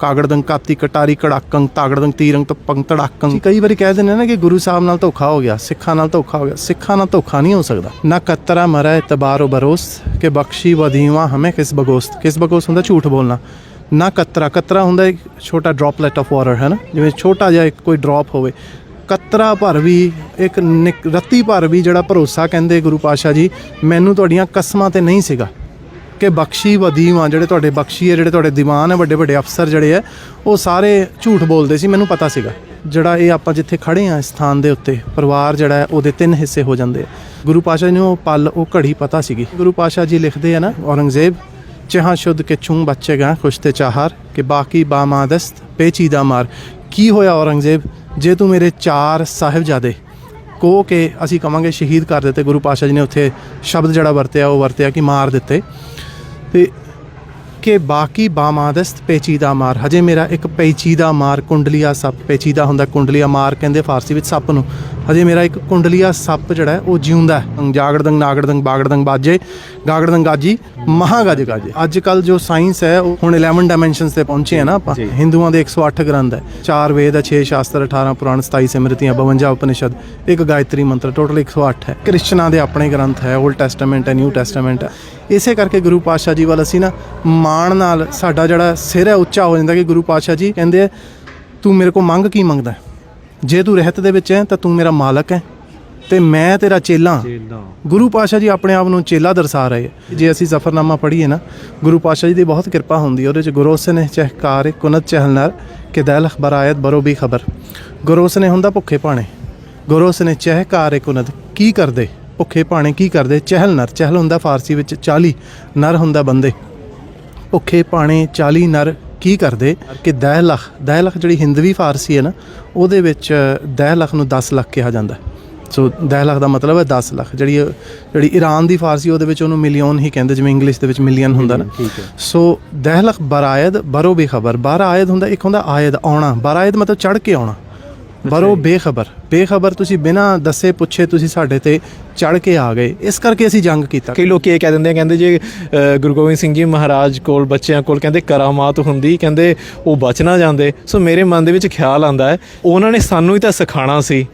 ਕਾਗੜਦੰ ਕਾਤੀ ਕਟਾਰੀ ਕੜਾਕੰ ਤਾਗੜਦੰਗ ਤੀਰੰਗ ਤਪੰਗ ਤੜਾਕੰ ਕਈ ਵਾਰੀ ਕਹਿ ਦਿੰਦੇ ਨੇ ਨਾ ਕਿ ਗੁਰੂ ਸਾਹਿਬ ਨਾਲ ਧੋਖਾ ਹੋ ਗਿਆ, ਸਿੱਖਾਂ ਨਾਲ ਧੋਖਾ ਹੋ ਗਿਆ। ਸਿੱਖਾਂ ਨਾਲ ਧੋਖਾ ਨਹੀਂ ਹੋ ਸਕਦਾ। ਨਾ ਕਤਰਾ ਮਰੈ ਤਬਾਰੋ ਬਰੋਸ ਕਿ ਬਖਸ਼ੀ ਵਧੀਵਾ ਹਮੇ ਕਿਸ ਬਗੋਸਤ। ਕਿਸ ਬਗੋਸਤ ਹੁੰਦਾ? ਝੂਠ ਬੋਲਣਾ। ਨਾ ਕਤਰਾ। ਕਤਰਾ ਹੁੰਦਾ ਇੱਕ ਛੋਟਾ ਡ੍ਰੌਪਲੇਟ ਆਫ ਵਾਟਰ ਹੈ ਨਾ? ਜਿਵੇਂ ਛੋਟਾ ਜਿਹਾ ਇੱਕ ਕੋਈ ਡ੍ਰੌਪ ਹੋਵੇ। ਕਤਰਾ ਭਰ ਵੀ ਇੱਕ ਨਿਕ- ਰੱਤੀ ਭਰ ਵੀ ਜਿਹੜਾ ਭਰੋਸਾ ਕਹਿੰਦੇ ਗੁਰੂ ਪਾਸ਼ਾ ਜੀ, ਮੈਨੂੰ ਤੁਹਾਡੀਆਂ ਕਸਮਾਂ ਤੇ ਨਹੀਂ ਸੀਗਾ। ਕਿ ਬਖਸ਼ੀ ਵਦੀਵਾਂ ਜਿਹੜੇ ਤੁਹਾਡੇ ਬਖਸ਼ੀ ਹੈ, ਜਿਹੜੇ ਤੁਹਾਡੇ ਦੀਵਾਨ ਹੈ, ਵੱਡੇ ਵੱਡੇ ਅਫਸਰ ਜਿਹੜੇ ਹੈ, ਉਹ ਸਾਰੇ ਝੂਠ ਬੋਲਦੇ ਸੀ, ਮੈਨੂੰ ਪਤਾ ਸੀਗਾ। ਜਿਹੜਾ ਇਹ ਆਪਾਂ ਜਿੱਥੇ ਖੜੇ ਆ ਸਥਾਨ ਦੇ ਉੱਤੇ, ਪਰਿਵਾਰ ਜਿਹੜਾ ਉਹਦੇ ਤਿੰਨ ਹਿੱਸੇ ਹੋ ਜਾਂਦੇ ਆ। ਗੁਰੂ ਪਾਸ਼ਾ ਜੀ ਨੂੰ ਪਲ, ਉਹ ਘੜੀ ਪਤਾ ਸੀਗੀ। ਗੁਰੂ ਪਾਸ਼ਾ ਜੀ ਲਿਖਦੇ ਆ ਨਾ, ਔਰੰਗਜ਼ੇਬ, ਚਹਾਂ ਸ਼ੁੱਧ ਕੇ ਛੂੰ ਬੱਚੇਗਾ ਖੁਸ਼ ਤੇ ਚਾਹਰ, ਕਿ ਬਾਕੀ ਬਾਮਾਦਸਤ ਪੇਚੀਦਾ ਮਾਰ। ਕੀ ਹੋਇਆ ਔਰੰਗਜ਼ੇਬ? ਜੇ ਤੂੰ ਮੇਰੇ ਚਾਰ ਸਾਹਿਬਜ਼ਾਦੇ, ਕੋ ਕੇ ਅਸੀਂ ਕਵਾਂਗੇ ਸ਼ਹੀਦ ਕਰ ਦਿੱਤੇ, ਗੁਰੂ ਪਾਸ਼ਾ ਜੀ ਨੇ ਉੱਥੇ ਸ਼ਬਦ ਜਿਹੜਾ ਵਰਤਿਆ, ਉਹ ਵਰਤਿਆ ਕਿ ਮਾਰ ਦਿੱਤੇ। ਤੇ ਕਿ ਬਾਕੀ ਬਾਮਾਦਸਤ ਪੇਚੀਦਾ ਮਾਰ। ਹਜੇ ਮੇਰਾ ਇੱਕ ਪੇਚੀਦਾ ਮਾਰ ਕੁੰਡਲੀਆ ਸੱਪ ਪੇਚੀਦਾ ਹੁੰਦਾ ਕੁੰਡਲੀਆ ਮਾਰ ਕਹਿੰਦੇ ਫਾਰਸੀ ਵਿੱਚ ਸੱਪ ਨੂੰ। ਹਜੇ ਮੇਰਾ ਇੱਕ ਕੁੰਡਲੀਆ ਸੱਪ ਜਿਹੜਾ ਹੈ ਉਹ ਜਿਉਂਦਾ ਹੈ। ਜਾਗੜਦੰਗ ਨਾਗੜਦੰਗ ਬਾਗੜਦੰਗ ਬਾਜੇ ਗਾਗੜਦੰਗ ਗਾਜੀ ਮਹਾਗਜ ਗਾਜੇ। ਅੱਜ ਕੱਲ ਜੋ ਸਾਇੰਸ ਹੈ ਉਹ ਹੁਣ 11 ਡਾਈਮੈਂਸ਼ਨਸ ਤੇ ਪਹੁੰਚੇ ਆ ਨਾ ਆਪਾਂ। ਹਿੰਦੂਆਂ ਦੇ 108 ਗ੍ਰੰਥ ਹੈ। ਚਾਰ ਵੇਦ ਹੈ 6 ਸ਼ਾਸਤਰ 18 ਪੁਰਾਣ 27 ਸਿਮਰਤੀਆਂ 52 ਉਪਨਿਸ਼ਦ ਇੱਕ ਗਾਇਤਰੀ ਮੰਤਰ ਟੋਟਲ 108 ਹੈ। ਕ੍ਰਿਸਚਨਾਂ ਦੇ ਆਪਣੇ ਗ੍ਰੰਥ ਹੈ 올ਡ ਟੈਸਟਾਮੈਂਟ ਹੈ ਨਿਊ ਟੈਸਟਾਮੈਂਟ ਹੈ। ਇਸੇ ਕਰਕੇ ਗੁਰੂ ਪਾਤਸ਼ਾਹ ਜੀ ਵੱਲ ਅਸੀਂ ਨਾ ਮਾਣ ਨਾਲ ਸਾਡਾ ਜਿਹੜਾ ਸਿਰ ਹੈ ਉੱਚਾ ਹੋ ਜਾਂਦਾ ਕਿ ਗੁਰੂ ਪਾਤਸ਼ਾਹ ਜੀ ਕਹਿੰਦੇ ਤੂੰ ਮੇਰੇ ਕੋਲ ਮੰਗ ਕੀ ਮੰਗਦਾ ਹੈ? ਜੇ ਤੂੰ ਰਹਿਤ ਦੇ ਵਿੱਚ ਹੈ ਤਾਂ ਤੂੰ ਮੇਰਾ ਮਾਲਕ ਹੈ। ਤੇ ਮੈਂ ਤੇਰਾ ਚੇਲਾ। ਗੁਰੂ ਪਾਤਸ਼ਾਹ ਜੀ ਆਪਣੇ ਆਪ ਨੂੰ ਚੇਲਾ ਦਰਸਾ ਰਹੇ। ਜੇ ਅਸੀਂ ਜ਼ਫਰਨਾਮਾ ਪੜ੍ਹੀਏ ਨਾ ਗੁਰੂ ਪਾਤਸ਼ਾਹ ਜੀ ਦੀ ਬਹੁਤ ਕਿਰਪਾ ਹੁੰਦੀ ਹੈ। ਉਹਦੇ ਚ ਗੁਰੋਸ ਨੇ ਚਹਿਕਾਰ ਕੁਨਤ ਚਹਿਲਨਰ ਕਿ ਦੈਲ ਬਰਾਇਤ ਬਰੋ ਵੀ ਖਬਰ। ਗੁਰੋਸ ਨੇ ਹੁੰਦਾ ਭੁੱਖੇ ਭਾਣੇ। ਗੁਰੋਸ ਨੇ ਚਹਿਕਾਰ ਕੁਨਤ। ਕੀ ਕਰਦੇ? ਭੁੱਖੇ ਭਾਣੇ ਕੀ ਕਰਦੇ? ਚਹਿਲ ਨਰ। ਚਹਿਲ ਹੁੰਦਾ ਫਾਰਸੀ ਵਿੱਚ 40 ਨਰ ਹੁੰਦਾ ਬੰਦੇ। ਭੁੱਖੇ ਭਾਣੇ 40 ਨਰ ਕੀ ਕਰਦੇ ਕਿ ਦਹ ਲੱਖ ਦਹ ਲੱਖ ਜਿਹੜੀ ਹਿੰਦਵੀ ਫਾਰਸੀ ਹੈ ਨਾ ਉਹਦੇ ਵਿੱਚ ਦਹ ਲੱਖ ਨੂੰ 10 ਲੱਖ ਕਿਹਾ ਜਾਂਦਾ। ਸੋ ਦਹ ਲੱਖ ਦਾ ਮਤਲਬ ਹੈ 10 ਲੱਖ। ਜਿਹੜੀ ਜਿਹੜੀ ਈਰਾਨ ਦੀ ਫਾਰਸੀ ਉਹਦੇ ਵਿੱਚ ਉਹਨੂੰ ਮਿਲੀਅਨ ਹੀ ਕਹਿੰਦੇ ਜਿਵੇਂ ਇੰਗਲਿਸ਼ ਦੇ ਵਿੱਚ ਮਿਲੀਅਨ ਹੁੰਦਾ ਨਾ। ਸੋ ਦਹ ਲੱਖ ਬਰਾਇਦ ਬਰੋ ਬੇਖਬਰ। ਬਾਰ ਆਇਦ ਹੁੰਦਾ ਇੱਕ ਹੁੰਦਾ ਆਇਦ ਆਉਣਾ। ਬਰਾਇਦ ਮਤਲਬ ਚੜ ਕੇ ਆਉਣਾ। ਬਰੋ ਬੇਖਬਰ ਬੇਖਬਰ ਤੁਸੀਂ ਬਿਨਾਂ ਦੱਸੇ ਪੁੱਛੇ ਤੁਸੀਂ ਸਾਡੇ ਤੇ ਚੜ ਕੇ ਆ ਗਏ। ਇਸ ਕਰਕੇ ਅਸੀਂ ਜੰਗ ਕੀਤਾ। ਕਈ ਲੋਕ ਇਹ ਕਹਿ ਦਿੰਦੇ ਆ ਕਹਿੰਦੇ ਜੇ ਗੁਰੂ ਗੋਬਿੰਦ ਸਿੰਘ ਜੀ ਮਹਾਰਾਜ ਕੋਲ ਬੱਚਿਆਂ ਕੋਲ ਕਹਿੰਦੇ ਕਰਾਮਾਤ ਹੁੰਦੀ ਕਹਿੰਦੇ ਉਹ ਬਚ ਨਾ ਜਾਂਦੇ। ਸੋ ਮੇਰੇ ਮਨ ਦੇ ਵਿੱਚ ਖਿਆਲ ਆਂਦਾ ਹੈ ਉਹਨਾਂ ਨੇ ਸਾਨੂੰ ਹੀ ਤਾਂ ਸਿਖਾਣਾ ਸੀ।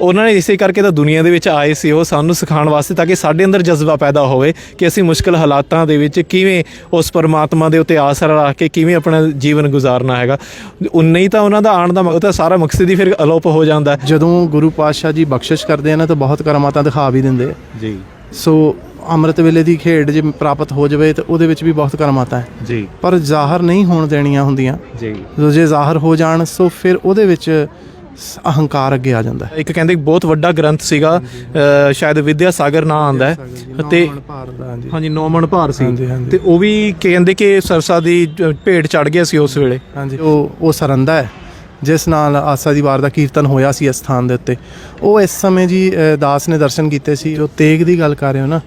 ਉਹਨਾਂ ਨੇ ਇਸੇ ਕਰਕੇ ਤਾਂ ਦੁਨੀਆ ਦੇ ਵਿੱਚ ਆਏ ਸੀ ਉਹ ਸਾਨੂੰ ਸਿਖਾਉਣ ਵਾਸਤੇ ਤਾਂ ਕਿ ਸਾਡੇ ਅੰਦਰ ਜਜ਼ਬਾ ਪੈਦਾ ਹੋਵੇ ਕਿ ਅਸੀਂ ਮੁਸ਼ਕਲ ਹਾਲਾਤਾਂ ਦੇ ਵਿੱਚ ਕਿਵੇਂ ਉਸ ਪਰਮਾਤਮਾ ਦੇ ਉੱਤੇ ਆਸਰਾ ਰੱਖ ਕੇ ਕਿਵੇਂ ਆਪਣਾ ਜੀਵਨ ਗੁਜ਼ਾਰਨਾ ਹੈਗਾ। ਉਨਾ ਹੀ ਤਾਂ ਉਹਨਾਂ ਦਾ ਆਉਣ ਦਾ ਮ- ਉਹ ਤਾਂ ਸਾਰਾ ਮਕਸਦ ਹੀ ਫਿਰ ਅਲੋਪ ਹੋ ਜਾਂਦਾ। ਜਦੋਂ ਗੁਰੂ ਪਾਤਸ਼ਾਹ ਜੀ ਬਖਸ਼ਿਸ਼ ਕਰਦੇ ਆ ਨਾ ਤਾਂ ਬਹੁਤ ਕਰਾਮਾਤਾਂ ਦਿਖਾ ਵੀ ਦਿੰਦੇ ਜੀ। ਸੋ ਅੰਮ੍ਰਿਤ ਵੇਲੇ ਦੀ ਖੇਡ ਜੇ ਪ੍ਰਾਪਤ ਹੋ ਜਾਵੇ ਤਾਂ ਉਹਦੇ ਵਿੱਚ ਵੀ ਬਹੁਤ ਕਰਾਮਾਤਾਂ ਹੈ। ਜੀ। ਪਰ ਜ਼ਾਹਰ ਨਹੀਂ ਹੋਣ ਦੇਣੀਆਂ ਹੁੰਦੀਆਂ। ਜੀ। ਜੇ ਜ਼ਾਹਰ ਹੋ ਜਾਣ ਸੋ ਫਿਰ ਉਹਦੇ ਵਿੱਚ ਅਹੰਕਾਰ ਅੱਗੇ ਆ ਜਾਂਦਾ ਹੈ। ਇੱਕ ਕਹਿੰਦੇ ਬਹੁਤ ਵੱਡਾ ਗ੍ਰੰਥ ਸੀਗਾ ਅ, ਸ਼ਾਇਦ ਵਿਦਿਆ ਸਾਗਰ ਨਾਂ ਆਂਦਾ ਹੈ। ਤੇ ਹਾਂਜੀ। ਨੌਮਨ ਭਾਰ ਸੀ। ਹਾਂਜੀ, ਹਾਂਜੀ। ਤੇ ਉਹ ਵੀ ਕਹਿੰਦੇ ਕਿ ਸਰਸਾ ਦੀ ਜ- ਭੇਟ ਚੜ ਗਿਆ ਸੀ ਉਸ ਵੇਲੇ। ਹਾਂਜੀ। ਉਹ ਉਹ ਸਰੰਦਾ ਹੈ ਜਿਸ ਨਾਲ ਆਸਾ ਦੀ ਵਾਰ ਦਾ ਕੀਰਤਨ ਹੋਇਆ ਸੀ ਇਸ ਸਥਾਨ ਦੇ ਉੱਤੇ। ਉਹ ਇਸ ਸਮੇਂ ਜੀ ਅ, ਦਾਸ ਨੇ ਦਰਸ਼ਨ ਕੀਤੇ ਸੀ। ਜੋ ਤੇਗ ਦੀ ਗੱਲ ਕਰ ਰਹੇ ਹੋ ਨਾ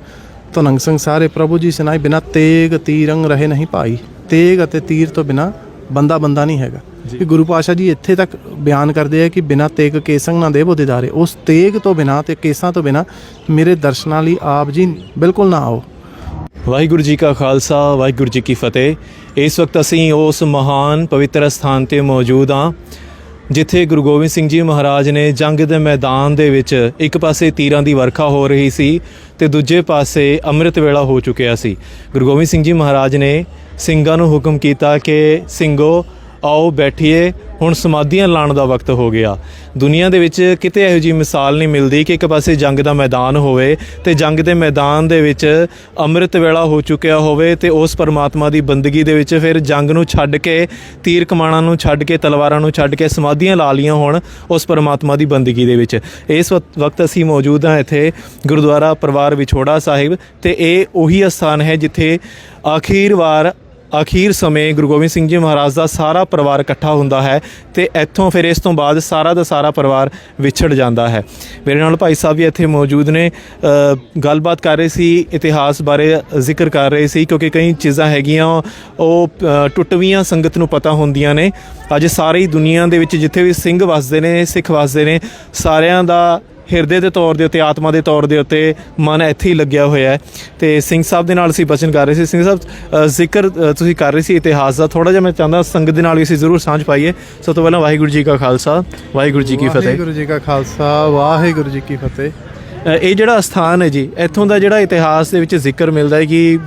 ਧਨੰਗ ਸਿੰਘ ਸਾਰੇ ਪ੍ਰਭੂ ਜੀ ਸੁਨਾਈ ਬਿਨਾ ਤੇਗ ਤੀਰੰਗ ਰਹੇ ਨਹੀਂ ਭਾਈ। ਤੇਗ ਅਤੇ ਤੀਰ ਤੋਂ ਬਿਨਾ ਬੰਦਾ ਬੰਦਾ ਨਹੀਂ ਹੈਗਾ। ਕਿ ਗੁਰੂ ਪਾਸ਼ਾ ਜੀ ਇੱਥੇ ਤੱਕ ਬਿਆਨ ਕਰਦੇ ਆ ਕਿ ਬਿਨਾ ਤੇਗ ਕੇਸੰਗ ਨਾ ਦੇਵੋ ਦਿਦਾਰੇ। ਉਸ ਤੇਗ ਤੋਂ ਬਿਨਾ ਤੇ ਕੇਸਾਂ ਤੋਂ ਬਿਨਾ ਮੇਰੇ ਦਰਸ਼ਨਾਂ ਲਈ ਆਪ ਜੀ ਬਿਲਕੁਲ ਨਾ ਆਓ। ਵਾਹਿਗੁਰੂ ਜੀ ਕਾ ਖਾਲਸਾ ਵਾਹਿਗੁਰੂ ਜੀ ਕੀ ਫਤਿਹ। ਇਸ ਵਕਤ ਅਸੀਂ ਉਸ ਮਹਾਨ ਪਵਿੱਤਰ ਸਥਾਨ ਤੇ ਮੌਜੂਦ ਹਾਂ ਜਿੱਥੇ ਗੁਰੂ ਗੋਬਿੰਦ ਸਿੰਘ ਜੀ ਮਹਾਰਾਜ ਨੇ ਜੰਗ ਦੇ ਮੈਦਾਨ ਦੇ ਵਿੱਚ ਇੱਕ ਪਾਸੇ ਤੀਰਾਂ ਦੀ ਵਰਖਾ ਹੋ ਰਹੀ ਸੀ ਤੇ ਦੂਜੇ ਪਾਸੇ ਅੰਮ੍ਰਿਤ ਵੇਲਾ ਹੋ ਚੁੱਕਿਆ ਸੀ। ਗੁਰੂ ਗੋਬਿੰਦ ਸਿੰਘ ਜੀ ਮਹਾਰਾਜ ਨੇ ਸਿੰਘਾਂ ਨੂੰ ਹੁਕਮ ਕੀਤਾ ਕਿ ਸਿੰਘੋ, ਆਓ ਬੈਠੀਏ, ਹੁਣ ਸਮਾਧੀਆਂ ਲਾਉਣ ਦਾ ਵਕਤ ਹੋ ਗਿਆ। ਦੁਨੀਆ ਦੇ ਵਿੱਚ ਕਿਤੇ ਇਹੋ ਜੀ ਮਿਸਾਲ ਨਹੀਂ ਮਿਲਦੀ ਕਿ ਇੱਕ ਪਾਸੇ ਜੰਗ ਦਾ ਮੈਦਾਨ ਹੋਵੇ ਤੇ ਜੰਗ ਦੇ ਮੈਦਾਨ ਦੇ ਵਿੱਚ ਅੰਮ੍ਰਿਤ ਵੇਲਾ ਹੋ ਚੁੱਕਿਆ ਹੋਵੇ ਤੇ ਉਸ ਪਰਮਾਤਮਾ ਦੀ ਬੰਦਗੀ ਦੇ ਵਿੱਚ ਫਿਰ ਜੰਗ ਨੂੰ ਛੱਡ ਕੇ, ਤੀਰ ਕਮਾਣਾਂ ਨੂੰ ਛੱਡ ਕੇ, ਤਲਵਾਰਾਂ ਨੂੰ ਛੱਡ ਕੇ ਸਮਾਧੀਆਂ ਲਾ ਲੀਆਂ ਹੋਣ ਉਸ ਪਰਮਾਤਮਾ ਦੀ ਬੰਦਗੀ ਦੇ ਵਿੱਚ। ਇਸ ਵਕਤ ਅਸੀਂ ਮੌਜੂਦ ਹਾਂ ਇੱਥੇ ਗੁਰਦੁਆਰਾ ਪਰਿਵਾਰ ਵਿਛੋੜਾ ਸਾਹਿਬ ਤੇ ਇਹ ਉਹੀ ਅਸਥਾਨ ਹੈ ਜਿੱਥੇ ਆਖੀਰ ਵਾਰ ਅਖੀਰ ਸਮੇਂ ਗੁਰੂ ਗੋਬਿੰਦ ਸਿੰਘ ਜੀ ਮਹਾਰਾਜ ਦਾ ਸਾਰਾ ਪਰਿਵਾਰ ਇਕੱਠਾ ਹੁੰਦਾ ਹੈ ਤੇ ਇੱਥੋਂ ਫਿਰ ਇਸ ਤੋਂ ਬਾਅਦ ਸਾਰਾ ਦਾ ਸਾਰਾ ਪਰਿਵਾਰ ਵਿਛੜ ਜਾਂਦਾ ਹੈ। ਮੇਰੇ ਨਾਲ ਭਾਈ ਸਾਹਿਬ ਵੀ ਇੱਥੇ ਮੌਜੂਦ ਨੇ। ਗੱਲਬਾਤ ਕਰ ਰਹੇ ਸੀ, ਇਤਿਹਾਸ ਬਾਰੇ ਜ਼ਿਕਰ ਕਰ ਰਹੇ ਸੀ ਕਿਉਂਕਿ ਕਈ ਚੀਜ਼ਾਂ ਹੈਗੀਆਂ, ਉਹ ਟੁੱਟਵੀਆਂ ਸੰਗਤ ਨੂੰ ਪਤਾ ਹੁੰਦੀਆਂ ਨੇ। ਅੱਜ ਸਾਰੀ ਦੁਨੀਆ ਦੇ ਵਿੱਚ ਜਿੱਥੇ ਵੀ ਸਿੰਘ ਵਸਦੇ ਨੇ, ਸਿੱਖ ਵਸਦੇ ਨੇ, ਸਾਰਿਆਂ ਦਾ ਹਿਰਦੇ ਦੇ ਤੌਰ ਦੇ ਉੱਤੇ ਆਤਮਾ ਦੇ ਤੌਰ ਦੇ ਉੱਤੇ ਮਨ ਇੱਥੇ ਹੀ ਲੱਗਿਆ ਹੋਇਆ ਹੈ। ਤੇ ਸਿੰਘ ਸਾਹਿਬ ਦੇ ਨਾਲ ਅਸੀਂ ਬਚਨ ਕਰ ਰਹੇ ਸੀ। ਸਿੰਘ ਸਾਹਿਬ ਜ਼ਿਕਰ ਤੁਸੀਂ ਕਰ ਰਹੇ ਸੀ ਇਤਿਹਾਸ ਦਾ। ਥੋੜਾ ਜਿਹਾ ਮੈਂ ਚਾਹੁੰਦਾ ਸੰਗਤ ਦੇ ਨਾਲ ਵੀ ਅਸੀਂ ਜ਼ਰੂਰ ਸਾਂਝ ਪਾਈਏ। ਸਭ ਤੋਂ ਪਹਿਲਾਂ ਵਾਹਿਗੁਰੂ ਜੀ ਕਾ ਖਾਲਸਾ ਵਾਹਿਗੁਰੂ ਜੀ ਕੀ ਫਤਿਹ। ਵਾਹਿਗੁਰੂ ਜੀ ਕਾ ਖਾਲਸਾ ਵਾਹਿਗੁਰੂ ਜੀ ਕੀ ਫਤਿਹ। ਇਹ ਜਿਹੜਾ ਸਥਾਨ ਹੈ ਜੀ ਇੱਥੋਂ ਦਾ ਜਿਹੜਾ ਇਤਿਹਾਸ ਦੇ ਵਿੱਚ ਜ਼ਿਕਰ ਮਿਲਦਾ ਹੈ ਕਿ